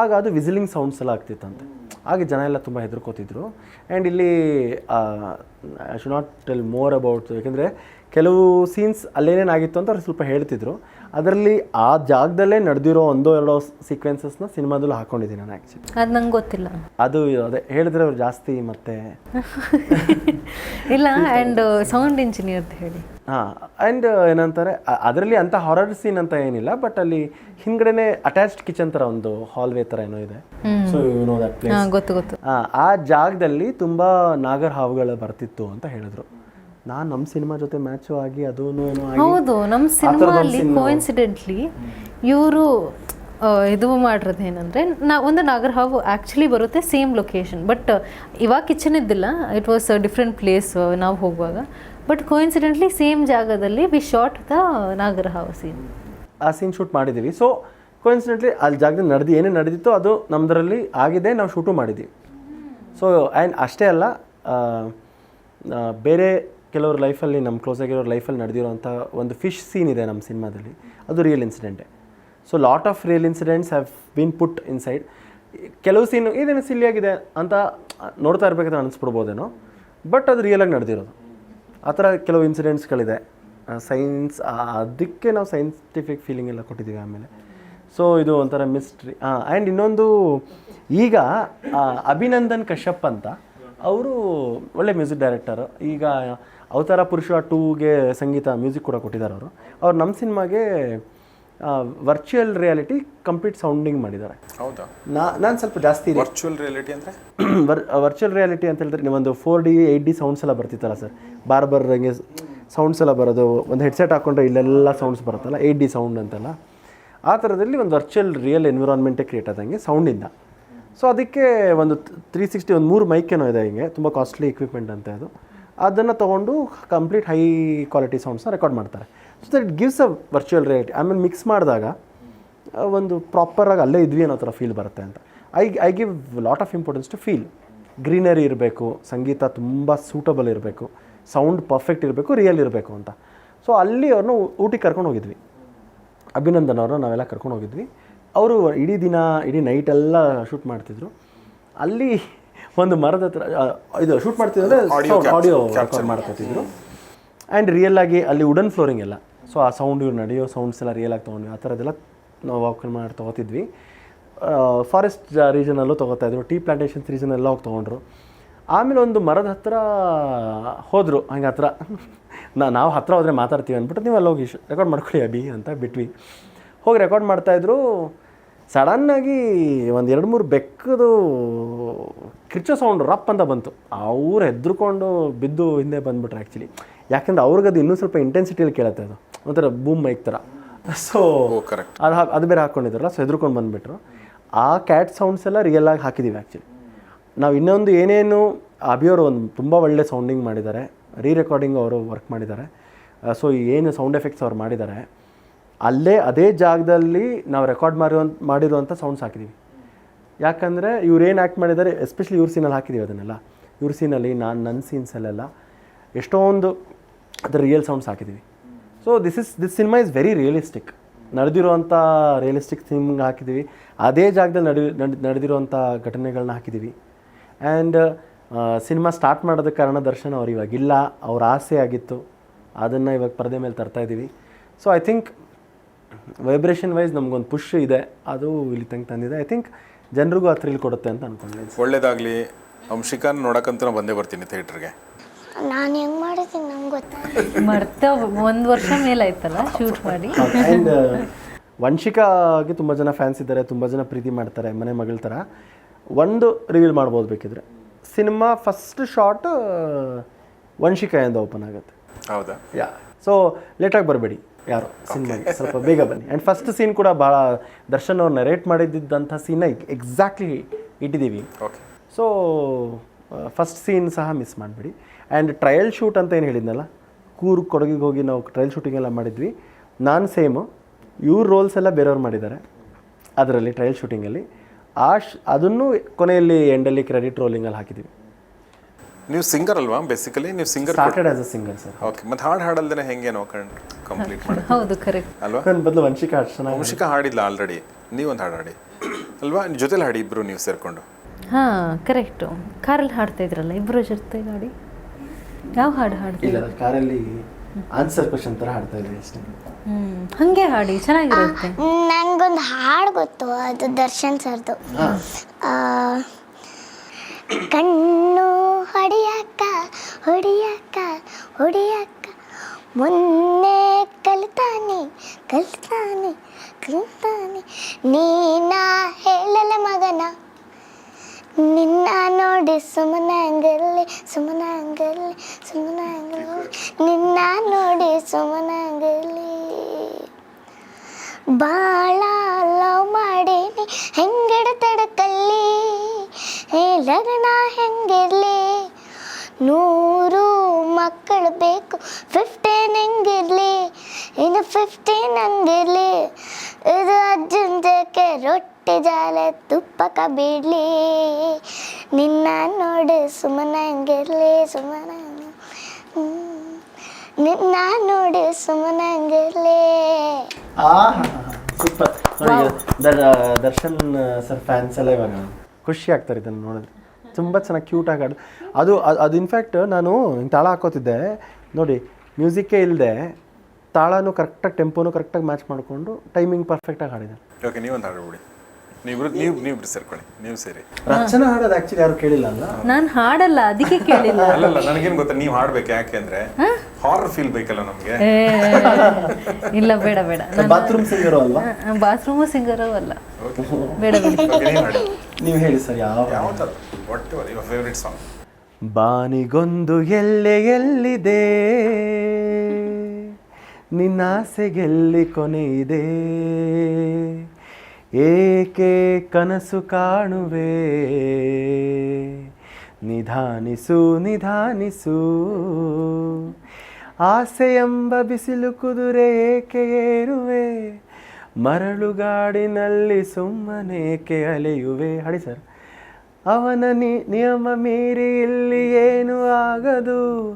ಆಗ ಅದು ವಿಸಿಲಿಂಗ್ ಸೌಂಡ್ಸ್ ಎಲ್ಲ ಆಗ್ತಿತ್ತಂತೆ. ಹಾಗೆ ಜನ ಎಲ್ಲ ತುಂಬ ಹೆದರ್ಕೋತಿದ್ರು. ಆ್ಯಂಡ್ ಇಲ್ಲಿ I should not tell more about ಯಾಕೆಂದರೆ ಕೆಲವು ಸೀನ್ಸ್ ಅಲ್ಲೇನೇನಾಗಿತ್ತು ಅಂತ ಅವ್ರು ಸ್ವಲ್ಪ ಹೇಳ್ತಿದ್ರು. ಅದರಲ್ಲಿ ಆ ಜಾಗದಲ್ಲೇ ನಡೆದಿರೋ ಒಂದೋ ಎರಡೋ ಸೀಕ್ವೆನ್ಸಸ್ನ ಸಿನಿಮಾದಲ್ಲೂ ಹಾಕೊಂಡಿದ್ದೀನಿ ನಾನು ಆ್ಯಕ್ಚುಲಿ ಅದು ನಂಗೆ ಗೊತ್ತಿಲ್ಲ. ಅದು ಅದೇ ಹೇಳಿದ್ರೆ ಅವ್ರು ಜಾಸ್ತಿ ಮತ್ತೆ ಇಲ್ಲ ಆ್ಯಂಡ್ ಸೌಂಡ್ ಇಂಜಿನಿಯರ್ ಹೇಳಿ. ಹಾಂ ಆ್ಯಂಡ್ ಏನಂತಾರೆ ಅದರಲ್ಲಿ ಅಂತ ಹಾರರ್ ಸೀನ್ ಅಂತ ಏನಿಲ್ಲ ಬಟ್ ಅಲ್ಲಿ ಹಿಂದ್ಗಡೆನೆ ಅಟ್ಯಾಚ್ಡ್ ಕಿಚನ್ ಥರ ಒಂದು ಹಾಲ್ವೇ ಥರ ಏನೋ ಇದೆ. So you know that place ಹಾಂ ಗೊತ್ತು ಗೊತ್ತು. ಆ ಜಾಗದಲ್ಲಿ ತುಂಬ ನಾಗರ ಹಾವುಗಳು ಬರ್ತಿತ್ತು ಅಂತ ಹೇಳಿದ್ರು. ನಾನು ನಮ್ಮ ಸಿನಿಮಾ ಜೊತೆ ಮ್ಯಾಚು ಆಗಿ ಅದೂ ಏನೋ ಆಗಿ ಹೌದು ನಮ್ಮ ಸಿನಿಮಾಲ್ಲಿ ಕೋಇನ್ಸಿಡೆಂಟ್ಲಿ ಇವರು ಇದು ಮಾಡಿರೋದು ಏನಂದರೆ ನಾ ಒಂದು ನಾಗರಹಾವು ಆ್ಯಕ್ಚುಲಿ ಬರುತ್ತೆ ಸೇಮ್ ಲೊಕೇಶನ್ ಬಟ್ ಇವಾಗ ಕಿಚನ್ ಇದ್ದಿಲ್ಲ it was a different place ನಾವು ಹೋಗುವಾಗ. ಬಟ್ ಕೋಇನ್ಸಿಡೆಂಟ್ಲಿ ಸೇಮ್ ಜಾಗದಲ್ಲಿ ವಿ ಶಾರ್ಟ್ ದ ನಾಗರಹಾವು ಸೀನ್ ಆ ಸೀನ್ ಶೂಟ್ ಮಾಡಿದ್ದೀವಿ ಸೊ ಕೋಇನ್ಸಿಡೆಂಟ್ಲಿ ಅಲ್ಲಿ ಜಾಗದಲ್ಲಿ ನಡೆದು ಏನೇ ನಡೆದಿತ್ತೋ ಅದು ನಮ್ಮದರಲ್ಲಿ ಆಗಿದೆ ನಾವು ಶೂಟು ಮಾಡಿದ್ದೀವಿ ಸೊ ಆ್ಯಂಡ್ ಅಷ್ಟೇ ಅಲ್ಲ ಬೇರೆ ಕೆಲವ್ರ ಲೈಫಲ್ಲಿ ನಮ್ಮ ಕ್ಲೋಸ್ ಆಗಿರೋ ಲೈಫಲ್ಲಿ ನಡೆದಿರೋಂಥ ಒಂದು ಫಿಶ್ ಸೀನ್ ಇದೆ ನಮ್ಮ ಸಿನಿಮಾದಲ್ಲಿ. ಅದು real ಇನ್ಸಿಡೆಂಟೇ so lot of real incidents have been put inside ಕೆಲವು ಸೀನ್ ಇದೇನು ಸಿಲ್ಲಿಯಾಗಿದೆ ಅಂತ ನೋಡ್ತಾ ಇರಬೇಕಂತ ಅನಿಸ್ಬಿಡ್ಬೋದೇನೋ ಬಟ್ ಅದು ರಿಯಲಾಗಿ ನಡೆದಿರೋದು. ಆ ಥರ ಕೆಲವು ಇನ್ಸಿಡೆಂಟ್ಸ್ಗಳಿದೆ ಸೈನ್ಸ್ ಅದಕ್ಕೆ ನಾವು ಸೈಂಟಿಫಿಕ್ ಫೀಲಿಂಗ್ ಎಲ್ಲ ಕೊಟ್ಟಿದ್ದೀವಿ ಆಮೇಲೆ. ಸೊ ಇದು ಒಂಥರ ಮಿಸ್ಟ್ರಿ ಹಾಂ ಆ್ಯಂಡ್ ಇನ್ನೊಂದು, ಈಗ ಅಭಿನಂದನ್ ಕಶ್ಯಪ್ ಅಂತ, ಅವರು ಒಳ್ಳೆ ಮ್ಯೂಸಿಕ್ ಡೈರೆಕ್ಟರು ಈಗ ಅವತಾರ ಪುರುಷ ಟೂಗೆ ಸಂಗೀತ ಮ್ಯೂಸಿಕ್ ಕೂಡ ಕೊಟ್ಟಿದ್ದಾರೆ ಅವರು. ಅವ್ರು ನಮ್ಮ ಸಿನಿಮಾಗೆ ವರ್ಚುವಲ್ ರಿಯಾಲಿಟಿ ಕಂಪ್ಲೀಟ್ ಸೌಂಡಿಂಗ್ ಮಾಡಿದ್ದಾರೆ. ಹೌದಾ? ನಾ ನಾನು ಸ್ವಲ್ಪ ಜಾಸ್ತಿ ವರ್ಚುವಲ್ ರಿಯಾಲಿಟಿ ಅಂದರೆ? ವರ್ ವರ್ಚುವಲ್ ರಿಯಾಲಿಟಿ ಅಂತ ಹೇಳಿದ್ರೆ ನೀವೊಂದು four D eight D sounds ಎಲ್ಲ ಬರ್ತಿತ್ತಲ್ಲ ಸರ್. ಬಾರ್ಬರ್ ಹಂಗೆ ಸೌಂಡ್ಸ್ ಎಲ್ಲ ಬರೋದು ಒಂದು ಹೆಡ್ಸೆಟ್ ಹಾಕ್ಕೊಂಡ್ರೆ ಇಲ್ಲೆಲ್ಲ ಸೌಂಡ್ಸ್ ಬರುತ್ತಲ್ಲ ಏಯ್ಟ್ ಡಿ ಸೌಂಡ್ ಅಂತೆಲ್ಲ. ಆ ಥರದಲ್ಲಿ ಒಂದು ವರ್ಚುವಲ್ ರಿಯಲ್ ಎನ್ವಿರಾನ್ಮೆಂಟೇ ಕ್ರಿಯೇಟ್ ಆದಂಗೆ ಸೌಂಡಿಂದ ಸೊ ಅದಕ್ಕೆ ಒಂದು ತ್ರೀ ಸಿಕ್ಸ್ಟಿ ಒಂದು ಮೂರು ಮೈಕ್ ಏನೋ ಇದೆ ಹಿಂಗೆ ತುಂಬ ಕಾಸ್ಟ್ಲಿ ಎಕ್ವಿಪ್ಮೆಂಟ್ ಅಂತ ಅದು. ಅದನ್ನು ತೊಗೊಂಡು ಕಂಪ್ಲೀಟ್ ಹೈ ಕ್ವಾಲಿಟಿ ಸೌಂಡ್ಸ್ನ ರೆಕಾರ್ಡ್ ಮಾಡ್ತಾರೆ. So that it gives a virtual reality ಆಮೇಲೆ ಮಿಕ್ಸ್ ಮಾಡಿದಾಗ ಒಂದು ಪ್ರಾಪರಾಗಿ ಅಲ್ಲೇ ಇದ್ವಿ ಅನ್ನೋ ಥರ ಫೀಲ್ ಬರುತ್ತೆ ಅಂತ. I I give lot of importance to feel greenery ಇರಬೇಕು, ಸಂಗೀತ ತುಂಬ ಸೂಟಬಲ್ ಇರಬೇಕು ಸೌಂಡ್ ಪರ್ಫೆಕ್ಟ್ ಇರಬೇಕು ರಿಯಲ್ ಇರಬೇಕು ಅಂತ. ಸೊ ಅಲ್ಲಿ ಅವ್ರನ್ನ ಊಟಿಗೆ ಕರ್ಕೊಂಡು ಹೋಗಿದ್ವಿ. ಅಭಿನಂದನ್ ಅವ್ರನ್ನ ನಾವೆಲ್ಲ ಕರ್ಕೊಂಡು ಹೋಗಿದ್ವಿ. ಅವರು ಇಡೀ ದಿನ, ಇಡೀ ನೈಟೆಲ್ಲ ಶೂಟ್ ಮಾಡ್ತಿದ್ರು. ಅಲ್ಲಿ ಒಂದು ಮರದ ಹತ್ರ ಇದು ಶೂಟ್ ಮಾಡ್ತಿದ್ರೆ ಆಡಿಯೋ ಕ್ಯಾಪ್ಚರ್ ರೆಕಾರ್ಡ್ ಮಾಡ್ಕೊತಿದ್ರು. ಆ್ಯಂಡ್ ರಿಯಲ್ ಆಗಿ ಅಲ್ಲಿ ವುಡನ್ ಫ್ಲೋರಿಂಗ್ ಎಲ್ಲ. ಸೊ ಆ ಸೌಂಡ್ ಇವ್ರು ನಡೆಯೋ ಸೌಂಡ್ಸ್ ಎಲ್ಲ ರಿಯಲ್ ಆಗಿ ತೊಗೊಂಡ್ವಿ. ಆ ಥರದ್ದೆಲ್ಲ ನಾವು ವಾಕ್ ಮಾಡಿ ತೊಗೋತಿದ್ವಿ. ಫಾರೆಸ್ಟ್ ರೀಜನಲ್ಲೂ ತೊಗೋತಾ ಇದ್ರು. ಟೀ ಪ್ಲಾಂಟೇಷನ್ಸ್ ರೀಜನ್ ಎಲ್ಲ ಹೋಗಿ ತೊಗೊಂಡ್ರು. ಆಮೇಲೆ ಒಂದು ಮರದ ಹತ್ರ ಹೋದರು. ಹಂಗೆ ಹತ್ರ. ನಾ ನಾವು ಹತ್ರ ಹೋದರೆ ಮಾತಾಡ್ತೀವಿ ಅಂದ್ಬಿಟ್ಟು ನೀವು ಅಲ್ಲಿ ಹೋಗಿ ರೆಕಾರ್ಡ್ ಮಾಡ್ಕೊಳ್ಳಿ ಅಬಿ ಅಂತ ಬಿಟ್ವಿ. ಹೋಗಿ ರೆಕಾರ್ಡ್ ಮಾಡ್ತಾಯಿದ್ರು ಸಡನ್ನಾಗಿ ಒಂದು ಎರಡು ಮೂರು ಬೆಕ್ಕದು ಕಿರ್ಚೋ ಸೌಂಡ್ ರಪ್ ಅಂತ ಬಂತು. ಅವ್ರು ಹೆದ್ರುಕೊಂಡು ಬಿದ್ದು ಹಿಂದೆ ಬಂದ್ಬಿಟ್ರೆ ಆ್ಯಕ್ಚುಲಿ ಯಾಕಂದ್ರೆ ಅವ್ರಿಗದು ಇನ್ನೂ ಸ್ವಲ್ಪ ಇಂಟೆನ್ಸಿಟಿಯಲ್ಲಿ ಕೇಳುತ್ತೆ ಅದು. ಒಂಥರ ಬೂಮ್ ಮೈಕ್ ಥರ ಸೊ ಕರೆಕ್ಟ್ ಅದು ಹಾಕಿ ಅದು ಬೇರೆ ಹಾಕ್ಕೊಂಡಿದ್ರಲ್ಲ ಸೊ ಹೆದ್ರುಕೊಂಡು ಬಂದುಬಿಟ್ರು. ಆ ಕ್ಯಾಟ್ ಸೌಂಡ್ಸ್ ಎಲ್ಲ ರಿಯಲ್ ಆಗಿ ಹಾಕಿದ್ದೀವಿ ಆ್ಯಕ್ಚುಲಿ ನಾವು ಇನ್ನೊಂದು ಏನೇನು ಅಭಿಯವರು ಒಂದು ತುಂಬ ಒಳ್ಳೆ ಸೌಂಡಿಂಗ್ ಮಾಡಿದ್ದಾರೆ. ರೀ ರೆಕಾರ್ಡಿಂಗ್ ಅವರು ವರ್ಕ್ ಮಾಡಿದ್ದಾರೆ. ಸೊ ಏನು ಸೌಂಡ್ ಎಫೆಕ್ಟ್ಸ್ ಅವ್ರು ಮಾಡಿದ್ದಾರೆ. ಅಲ್ಲೇ ಅದೇ ಜಾಗದಲ್ಲಿ ನಾವು ರೆಕಾರ್ಡ್ ಮಾಡಿರೋ ಮಾಡಿರುವಂಥ ಸೌಂಡ್ಸ್ ಹಾಕಿದ್ದೀವಿ ಯಾಕಂದರೆ ಇವ್ರು ಏನು ಆ್ಯಕ್ಟ್ ಮಾಡಿದ್ದಾರೆ ಎಸ್ಪೆಷಲಿ ಇವ್ರ ಸೀನಲ್ಲಿ ಹಾಕಿದ್ದೀವಿ ಅದನ್ನೆಲ್ಲ. ಇವ್ರ ಸೀನಲ್ಲಿ ನಾನು ನನ್ನ ಸೀನ್ಸಲ್ಲೆಲ್ಲ ಎಷ್ಟೊಂದು ಅದರ ರಿಯಲ್ ಸೌಂಡ್ಸ್ ಹಾಕಿದ್ದೀವಿ so this is this cinema is very realistic ನಡೆದಿರುವಂಥ realistic theme ಹಾಕಿದ್ದೀವಿ ಅದೇ ಜಾಗದಲ್ಲಿ ನಡೆ ನಡೆ- ನಡೆದಿರುವಂಥ ಘಟನೆಗಳನ್ನ ಹಾಕಿದ್ದೀವಿ ಆ್ಯಂಡ್ ಸಿನಿಮಾ ಸ್ಟಾರ್ಟ್ ಮಾಡೋದಕ್ಕೆ ಕಾರಣ ದರ್ಶನ್ ಅವ್ರು ಇವಾಗಿಲ್ಲ. ಅವ್ರ ಆಸೆ ಆಗಿತ್ತು. ಅದನ್ನು ಇವಾಗ ಪರದೆ ಮೇಲೆ ತರ್ತಾ ಇದ್ದೀವಿ so I think vibration wise ನಮಗೊಂದು ಪುಷ್ ಇದೆ. ಅದು ಇಲ್ಲಿ ತಂಗ್ ತಂದಿದೆ. ಐ ಥಿಂಕ್ ಜನರಿಗೂ ಆ ಥ್ರಿಲ್ ಕೊಡುತ್ತೆ ಅಂತ ಅನ್ಕೊಂಡಿದ್ದೀನಿ ಒಳ್ಳೇದಾಗಲಿ. ಅಂಶಿಕಾನ್ ನಾನು ಬಂದೇ ಬರ್ತೀನಿ ಥಿಯೇಟ್ರಿಗೆ ನಾನು ಹೆಂಗ್ ಮಾಡಿದ್ದೀನಿ ನಂಗೆ ಗೊತ್ತಾ? ಮರ್ತ ಒಂದು ವರ್ಷ ಮೇಲಾಯ್ತಲ್ಲ ಶೂಟ್ ಮಾಡಿ. ಆ್ಯಂಡ್ ವಂಶಿಕಾಗೆ ತುಂಬ ಜನ ಫ್ಯಾನ್ಸ್ ಇದ್ದಾರೆ ತುಂಬ ಜನ ಪ್ರೀತಿ ಮಾಡ್ತಾರೆ ಮನೆ ಮಗಳ ಥರ ಒಂದು ರಿವೀಲ್ ಮಾಡ್ಬೋದು ಬೇಕಿದ್ರೆ. ಸಿನಿಮಾ ಫಸ್ಟ್ ಶಾಟ್ ವಂಶಿಕಾಯಿಂದ ಓಪನ್ ಆಗುತ್ತೆ. ಹೌದಾ? ಯಾ ಸೊ ಲೇಟಾಗಿ ಬರಬೇಡಿ. ಯಾರು? ಸಿನಿಮಾಗೆ ಸ್ವಲ್ಪ ಬೇಗ ಬನ್ನಿ. ಆ್ಯಂಡ್ ಫಸ್ಟ್ ಸೀನ್ ಕೂಡ ಭಾಳ ದರ್ಶನ್ ಅವ್ರು ನರೇಟ್ ಮಾಡಿದ್ದಂಥ ಸೀನ ಎಕ್ಸಾಕ್ಟ್ಲಿ ಇಟ್ಟಿದ್ದೀವಿ. ಓಕೆ ಸೊ ಫಸ್ಟ್ ಸೀನ್ ಸಹ ಮಿಸ್ ಮಾಡಿಬಿಡಿ. ಆ್ಯಂಡ್ ಟ್ರಯಲ್ ಶೂಟ್ ಅಂತ ಏನು ಹೇಳಿದ್ನಲ್ಲ? ಕೂರು ಕೊಡಗಿಗೆ ಹೋಗಿ ನಾವು ಟ್ರಯಲ್ ಶೂಟಿಂಗ್ ಎಲ್ಲ ಮಾಡಿದ್ವಿ. ನಾನು ಸೇಮು ಇವ್ರ ರೋಲ್ಸ್ ಎಲ್ಲ ಬೇರೆಯವ್ರು ಮಾಡಿದ್ದಾರೆ. ಅದರಲ್ಲಿ ಟ್ರಯಲ್ ಶೂಟಿಂಗಲ್ಲಿ ಆ ಶ್ ಅದನ್ನು ಕೊನೆಯಲ್ಲಿ ಎಂಡಲ್ಲಿ ಕ್ರೆಡಿಟ್ ರೋಲಿಂಗಲ್ಲಿ ಹಾಕಿದ್ದೀವಿ ನೀವು ಸಿಂಗರ್ ಅಲ್ವಾ? ಬೇಸಿಕಲಿ ನೀವು singer started as a singer sir okay ಮತ್ತೆ ಹಾಡು ಹಾಡಲ್ದೇನೆ ಹೆಂಗೆ ನಾವು ಕಂಪ್ಲೀಟ್ ಮಾಡಿ ಹೌದು ಕರೆಕ್ಟ್ ಅಲ್ವಾ? ನನ್ನ ಬದಲು ವಂಶಿಕಾ ಹಾಡು ಚೆನ್ನಾಗಿ ವಂಶಿಕಾ ಹಾಡಿಲ್ಲ ಆಲ್ರೆಡಿ ನೀವೊಂದು ಹಾಡು ಹಾಡಿ. ಅಲ್ವಾ? ಜೊತೆಲಿ ಹಾಡಿ ಇಬ್ರು ನೀವು ಸೇರ್ಕೊಂಡು. ಹಾಂ ಕರೆಕ್ಟು ಕಾರಲ್ಲಿ ಹಾಡ್ತಾ ಇದ್ರಲ್ಲ ಇಬ್ಬರು ಜೊತೆ ಹಾಡಿ. ಯಾವ ಹಾಡು ಹಾಡ್ತೀರಾ? ಇಲ್ಲ ಕಾರಲ್ಲಿ ಆನ್ಸರ್ ಕ್ವಶನ್ ಥರ ಹಾಡ್ತಾ ಇದ್ವಿ ಅಷ್ಟೇ. ಹ್ಞೂ ಹಾಗೆ ಹಾಡಿ ಚೆನ್ನಾಗಿರುತ್ತೆ. ನನಗೊಂದು ಹಾಡು ಗೊತ್ತು ಅದು ದರ್ಶನ್ ಸರ್ದು. ಆ, ಕಣ್ಣು ಹೊಡಿಯಕ್ಕ ಹೊಡಿಯಕ್ಕ ಹೊಡಿಯಕ್ಕ. ಮೊನ್ನೆ ಕಲಿತಾನೆ ಕಲಿತಾನೆ ಕಲಿತಾನೆ. ನೀನ ಹೇಳಲ ಮಗನ? ನಿನ್ನ ನೋಡಿ ಸುಮನಾಂಗಲ್ಲಿ ಸುಮನಾಂಗಲ್ಲಿ ಸುಮ್ಮನಂಗಲ್ಲಿ ನಿನ್ನ ನೋಡಿ ಸುಮನಾಂಗಲ್ಲಿ ಬಾಳ ಲವ್ ಮಾಡೀನಿ, ಹೆಂಗಡ ತಡಕಲ್ಲಿ? ಲಗ್ನ ಹೆಂಗಿರ್ಲಿ? ನೂರು ಮಕ್ಕಳು ಬೇಕು ಫಿಫ್ಟೀನ್ ಹೆಂಗಿರ್ಲಿ? ಇನ್ನು ಫಿಫ್ಟೀನ್ ಹಂಗಿರ್ಲಿ? ಇದು ಅಜ್ಜನ ಜೊತೆ ರೊಟ್ಟಿ ಜಾಲೆ ತುಪ್ಪಕ ಬಿಡ್ಲಿ. ನಿನ್ನ ನೋಡಿ ಸುಮ್ಮನಂಗಿರ್ಲಿ ಸುಮ್ಮನ ನಿನ್ನ ನೋಡಿ ಸುಮ್ಮನಂಗಿರ್ಲಿ ಸೂಪರ್. ದರ್ಶನ್ ಸರ್ ಫ್ಯಾನ್ಸ್ ಎಲ್ಲ ಇವಾಗ. ಖುಷಿ ಆಗ್ತಾರೆ ಇದನ್ನು ನೋಡಿದ್ರೆ ತುಂಬ ಚೆನ್ನಾಗಿ ಕ್ಯೂಟಾಗಿ ಹಾಡು ಅದು, ಅದು- ಇನ್ಫ್ಯಾಕ್ಟ್ ನಾನು ತಾಳ ಹಾಕೋತಿದ್ದೆ. ನೋಡಿ ಮ್ಯೂಸಿಕ್ಕೇ ಇಲ್ಲದೆ ತಾಳನೂ ಕರೆಕ್ಟಾಗಿ ಟೆಂಪೋನು ಕರೆಕ್ಟಾಗಿ ಮ್ಯಾಚ್ ಮಾಡಿಕೊಂಡು ಟೈಮಿಂಗ್ ಪರ್ಫೆಕ್ಟಾಗಿ ಹಾಡಿದ್ದಾರೆ ಓಕೆ ನೀವೊಂದು ಹಾಡು ನೀವು ನೀವು ನೀವಿಬ್ರು ಸೇರ್ಕೊಳ್ಳಿ. ನೀವು ಸೇರಿ. ರಚನಾ ಹಾಡೋದು ಆ್ಯಕ್ಚುಲಿ ಯಾರು ಕೇಳಿಲ್ಲ ಅಲ್ಲ? ನಾನು ಹಾಡಲ್ಲ ಅದಕ್ಕೆ ಕೇಳಿಲ್ಲ. ಅಲ್ಲಲ್ಲ ನನಗೇನು ಗೊತ್ತಾ ನೀವು ಹಾಡ್ಬೇಕು ಯಾಕೆ ಅಂದ್ರೆ ಹಾರರ್ ಫೀಲ್ ಬೇಕಲ್ಲ ನಮಗೆ. ಇಲ್ಲ ಬೇಡ ಬೇಡ. ಬಾತ್ರೂಮ್ ಸಿಂಗರು ಅಲ್ವಾ? ಬಾತ್ರೂಮ್ ಸಿಂಗರು ಅಲ್ಲ. ಬೇಡ ಬೇಡ. ನೀವು ಹೇಳಿ ಸರ್ ಯಾವ ಯಾವ ಥರ what your your favourite song ಬಾನಿಗೊಂದು ಎಲ್ಲೆ ಎಲ್ಲಿದೆ? ನಿನ್ನಾಸೆಗೆಲ್ಲಿ ಕೊನೆ ಇದೆ? ಏಕೆ ಕನಸು ಕಾಣುವೆ? ನಿಧಾನಿಸು ನಿಧಾನಿಸು. ಆಸೆ ಎಂಬ ಬಿಸಿಲು ಕುದುರೆ ಏಕೆ ಏರುವೆ? ಮರಳುಗಾಡಿನಲ್ಲಿ ಸುಮ್ಮನೇಕೆ ಅಲೆಯುವೆ? ಹಾಡಿ ಸರ್ ಅವನ ನಿ, ನಿಯಮ ಮೀರಿ ಇಲ್ಲಿ ಏನು ಆಗದು?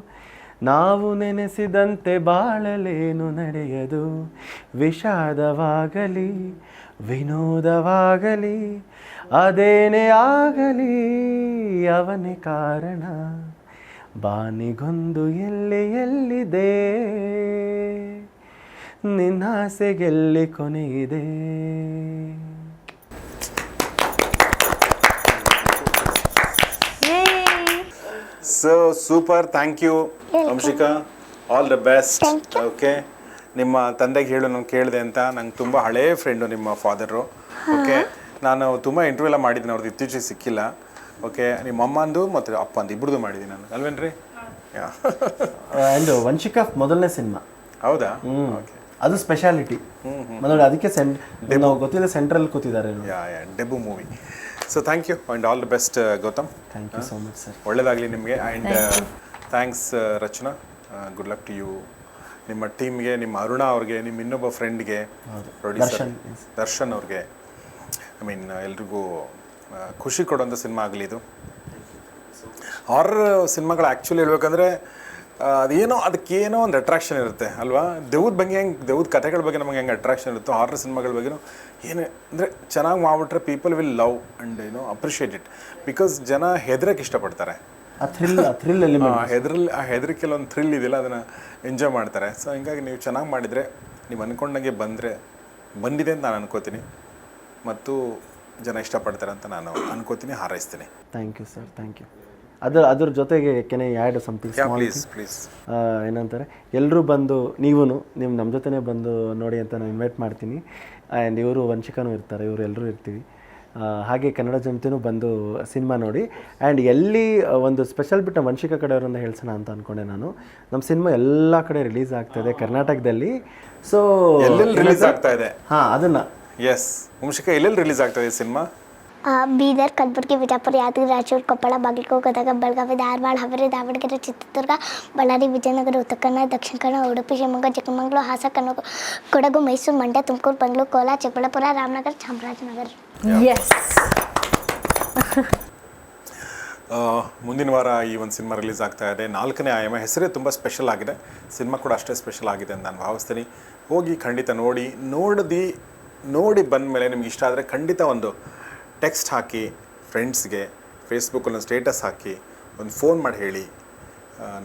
ನಾವು ನೆನೆಸಿದಂತೆ ಬಾಳಲೇನು ನಡೆಯದು? ವಿಷಾದವಾಗಲಿ ವಿನೋದವಾಗಲಿ ಅದೇನೇ ಆಗಲಿ ಅವನೇ ಕಾರಣ. ಬಾನಿಗೊಂದು ಎಲ್ಲಿ ಎಲ್ಲಿದೆ? ನಿನ್ನ ಆಸೆಗೆಲ್ಲಿ ಕೊನೆಯಿದೆ so super thank you Vanshika all the best okay ನಿಮ್ಮ ತಂದೆಗೆ ಹೇಳು ನಾನು ಕೇಳಿದೆ ಅಂತ. ನಂಗೆ ತುಂಬ ಹಳೇ ಫ್ರೆಂಡು ನಿಮ್ಮ ಫಾದರು ಓಕೆ ನಾನು ತುಂಬ ಇಂಟರ್ವ್ಯೂ ಎಲ್ಲ ಮಾಡಿದ್ದೀನಿ ಅವ್ರದ್ದು ಇತ್ತೀಚೆಗೆ ಸಿಕ್ಕಿಲ್ಲ. ಓಕೆ ನಿಮ್ಮ ಅಮ್ಮಂದು ಮತ್ತು ಅಪ್ಪಂದು ಇಬ್ಬರದು ಮಾಡಿದ್ದೀನಿ ನಾನು. ಅಲ್ವೇನ್ರಿ? ಯಾ. ಆ್ಯಂಡ್ ವಂಶಿಕಾ ಮೊದಲನೇ ಸಿನಿಮಾ ಹೌದಾ? ಓಕೆ ಅದು ಸ್ಪೆಷಾಲಿಟಿ ಮೊದಲು ಅದಕ್ಕೆ ಸೆಂಟ್ ನಾವು ಗೊತ್ತಿಲ್ಲ ಸೆಂಟ್ರಲ್ಲಿ ಕೂತಿದ್ದಾರೆ yeah yeah debut movie so thank you and all the best Gautham thank you so much sir ಒಳ್ಳೇದಾಗಲಿ ನಿಮಗೆ. And thanks Rachana. Good luck to you ನಿಮ್ಮ ಟೀಮ್ಗೆ ನಿಮ್ಮ ಅರುಣ ಅವ್ರಿಗೆ ನಿಮ್ಮ ಇನ್ನೊಬ್ಬ ಫ್ರೆಂಡ್ಗೆ ಪ್ರೊಡ್ಯೂಸರ್ ದರ್ಶನ್, ಅವ್ರಿಗೆ ಐ ಮೀನ್ ಎಲ್ರಿಗೂ ಖುಷಿ ಕೊಡೋಂಥ ಸಿನಿಮಾ ಆಗಲಿ ಇದು. ಹಾರರ್ ಸಿನಿಮಾಗಳು ಆ್ಯಕ್ಚುಲಿ ಹೇಳ್ಬೇಕಂದ್ರೆ ಅದೇನೋ ಅದಕ್ಕೇನೋ ಒಂದು ಅಟ್ರಾಕ್ಷನ್ ಇರುತ್ತೆ ಅಲ್ವಾ? ದೇವದ ಬಗ್ಗೆ ಹೆಂಗೆ ದೇವ್ದ ಕಥೆಗಳ ಬಗ್ಗೆ ನಮಗೆ ಹೆಂಗೆ ಅಟ್ರಾಕ್ಷನ್ ಇರುತ್ತೋ ಹಾರರ್ ಸಿನಿಮಾಗಳ ಬಗ್ಗೆನೂ ಏನು ಅಂದರೆ ಚೆನ್ನಾಗಿ ಮಾಡ್ಬಿಟ್ರೆ ಪೀಪಲ್ ವಿಲ್ ಲವ್ ಆ್ಯಂಡ್ ಏನೋ ಅಪ್ರಿಷಿಯೇಟ್ ಇಟ್ ಬಿಕಾಸ್ ಜನ ಹೆದರಕ್ಕೆ ಇಷ್ಟಪಡ್ತಾರೆ. ಥ್ರಿಲ್ ಹೆದ್ರಲ್ಲಿ ಆ ಹೆದರಿಕೆಲ್ಲ ಒಂದು ಥ್ರಿಲ್ ಇದೆಯಲ್ಲ ಅದನ್ನು ಎಂಜಾಯ್ ಮಾಡ್ತಾರೆ. ಸೊ ಹಿಂಗಾಗಿ ನೀವು ಚೆನ್ನಾಗಿ ಮಾಡಿದರೆ ನೀವು ಅಂದ್ಕೊಂಡಂಗೆ ಬಂದರೆ ಬಂದಿದೆ ಅಂತ ನಾನು ಅನ್ಕೋತೀನಿ. ಮತ್ತು ಜನ ಇಷ್ಟಪಡ್ತಾರೆ ಅಂತ ನಾನು ಅನ್ಕೋತೀನಿ ಹಾರೈಸ್ತೀನಿ. Thank you sir thank you ಅದ್ರ ಅದ್ರ ಜೊತೆಗೆ ಕೆನೆ ಆ್ಯಡ್ ಸಮಥಿಂಗ್ ಪ್ಲೀಸ್ ಪ್ಲೀಸ್ ಏನಂತಾರೆ ಎಲ್ಲರೂ ಬಂದು ನೀವೂ ನೀವು ನಮ್ಮ ಜೊತೆನೇ ಬಂದು ನೋಡಿ ಅಂತ ನಾನು ಇನ್ವೈಟ್ ಮಾಡ್ತೀನಿ. ಆ್ಯಂಡ್ ಇವರು ವಂಶಿಕನೂ ಇರ್ತಾರೆ ಇವರು ಎಲ್ಲರೂ ಇರ್ತೀವಿ. ಹಾಗೆ ಕನ್ನಡ ಜನತೆಯೂ ಬಂದು ಸಿನಿಮಾ ನೋಡಿ. ಆ್ಯಂಡ್ ಎಲ್ಲಿ ಒಂದು ಸ್ಪೆಷಲ್ ಬಿಟ್ಟು ವಂಶಿಕ ಕಡೆಯವರನ್ನು ಹೇಳ್ಸೋಣ ಅಂತ ಅಂದ್ಕೊಂಡೆ ನಾನು. ನಮ್ಮ ಸಿನಿಮಾ ಎಲ್ಲ ಕಡೆ ರಿಲೀಸ್ ಆಗ್ತಾಯಿದೆ ಕರ್ನಾಟಕದಲ್ಲಿ. ಸೊ ಎಲ್ಲೆಲ್ಲಿ ರಿಲೀಸ್ ಆಗ್ತಾ ಇದೆ? ಹಾಂ ಅದನ್ನು. ಎಸ್ ವಂಶಿಕ ಎಲ್ಲೆಲ್ಲಿ ರಿಲೀಸ್ ಆಗ್ತಾ ಇದೆ ಸಿನಿಮಾ? ಬೀದರ್ ಕಲಬುರಗಿ ಬಿಜಾಪುರ ಯಾದಗಿರಿ ರಾಯಚೂರು ಕೊಪ್ಪಳ ಬಾಗಲಕೋಟೆ ಗದಗ ಬೆಳಗಾವಿ ಧಾರವಾಡ ಹಾವೇರಿ ದಾವಣಗೆರೆ ಚಿತ್ರದುರ್ಗ ಬಳ್ಳಾರಿ ವಿಜಯನಗರ ಉತ್ತರ ಕನ್ನಡ ದಕ್ಷಿಣ ಕನ್ನಡ ಉಡುಪಿ ಶಿವಮೊಗ್ಗ ಚಿಕ್ಕಮಗಳೂರು ಹಾಸನ ಕನ್ನಡ ಕೊಡಗು ಮೈಸೂರು ಮಂಡ್ಯ ತುಮಕೂರು ಬೆಂಗಳೂರು ಕೋಲಾರ ಚಿಕ್ಕಬಳ್ಳಾಪುರ ರಾಮನಗರ ಚಾಮರಾಜನಗರ. ಎಸ್ ಆ, ಮುಂದಿನ ವಾರ ಈ ಒಂದು ಸಿನಿಮಾ ರಿಲೀಸ್ ಆಗ್ತಾ ಇದೆ. ನಾಲ್ಕನೇ ಆಯಾಮ ಹೆಸರೇ ತುಂಬ ಸ್ಪೆಷಲ್ ಆಗಿದೆ. ಸಿನಿಮಾ ಕೂಡ ಅಷ್ಟೇ ಸ್ಪೆಷಲ್ ಆಗಿದೆ ಅಂತ ನಾನು ಭಾವಿಸ್ತೀನಿ. ಹೋಗಿ ಖಂಡಿತ ನೋಡಿ ನೋಡಿದಿ ನೋಡಿ ಬಂದ ಮೇಲೆ ನಿಮ್ಗೆ ಇಷ್ಟ ಆದರೆ ಖಂಡಿತ ಒಂದು ಟೆಕ್ಸ್ಟ್ ಹಾಕಿ ಫ್ರೆಂಡ್ಸ್ಗೆ ಫೇಸ್ಬುಕ್ಕಲ್ಲಿ ಒಂದು ಸ್ಟೇಟಸ್ ಹಾಕಿ, ಒಂದು ಫೋನ್ ಮಾಡಿ ಹೇಳಿ.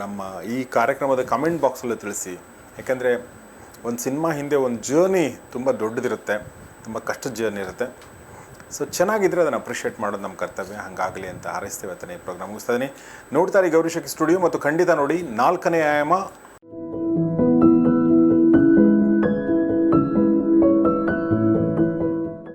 ನಮ್ಮ ಈ ಕಾರ್ಯಕ್ರಮದ ಕಮೆಂಟ್ ಬಾಕ್ಸಲ್ಲೂ ತಿಳಿಸಿ. ಯಾಕೆಂದರೆ ಒಂದು ಸಿನಿಮಾ ಹಿಂದೆ ಒಂದು ಜರ್ನಿ ತುಂಬ ದೊಡ್ಡದಿರುತ್ತೆ. ತುಂಬ ಕಷ್ಟದ ಜರ್ನಿ ಇರುತ್ತೆ. ಸೊ ಚೆನ್ನಾಗಿದ್ದರೆ ಅದನ್ನು ಅಪ್ರಿಷಿಯೇಟ್ ಮಾಡೋದು ನಮ್ಮ ಕರ್ತವ್ಯ. ಹಾಗಾಗಲಿ ಅಂತ ಹಾರೈಸ್ತೇವೆ ಈ ಪ್ರೋಗ್ರಾಮ್ ಮುಗಿಸ್ತಾ ಇದ್ದೀನಿ ನೋಡ್ತಾರೆ ಗೌರಿಶಕ್ತಿ ಸ್ಟುಡಿಯೋ ಮತ್ತು ಖಂಡಿತ ನೋಡಿ ನಾಲ್ಕನೇ ಆಯಾಮ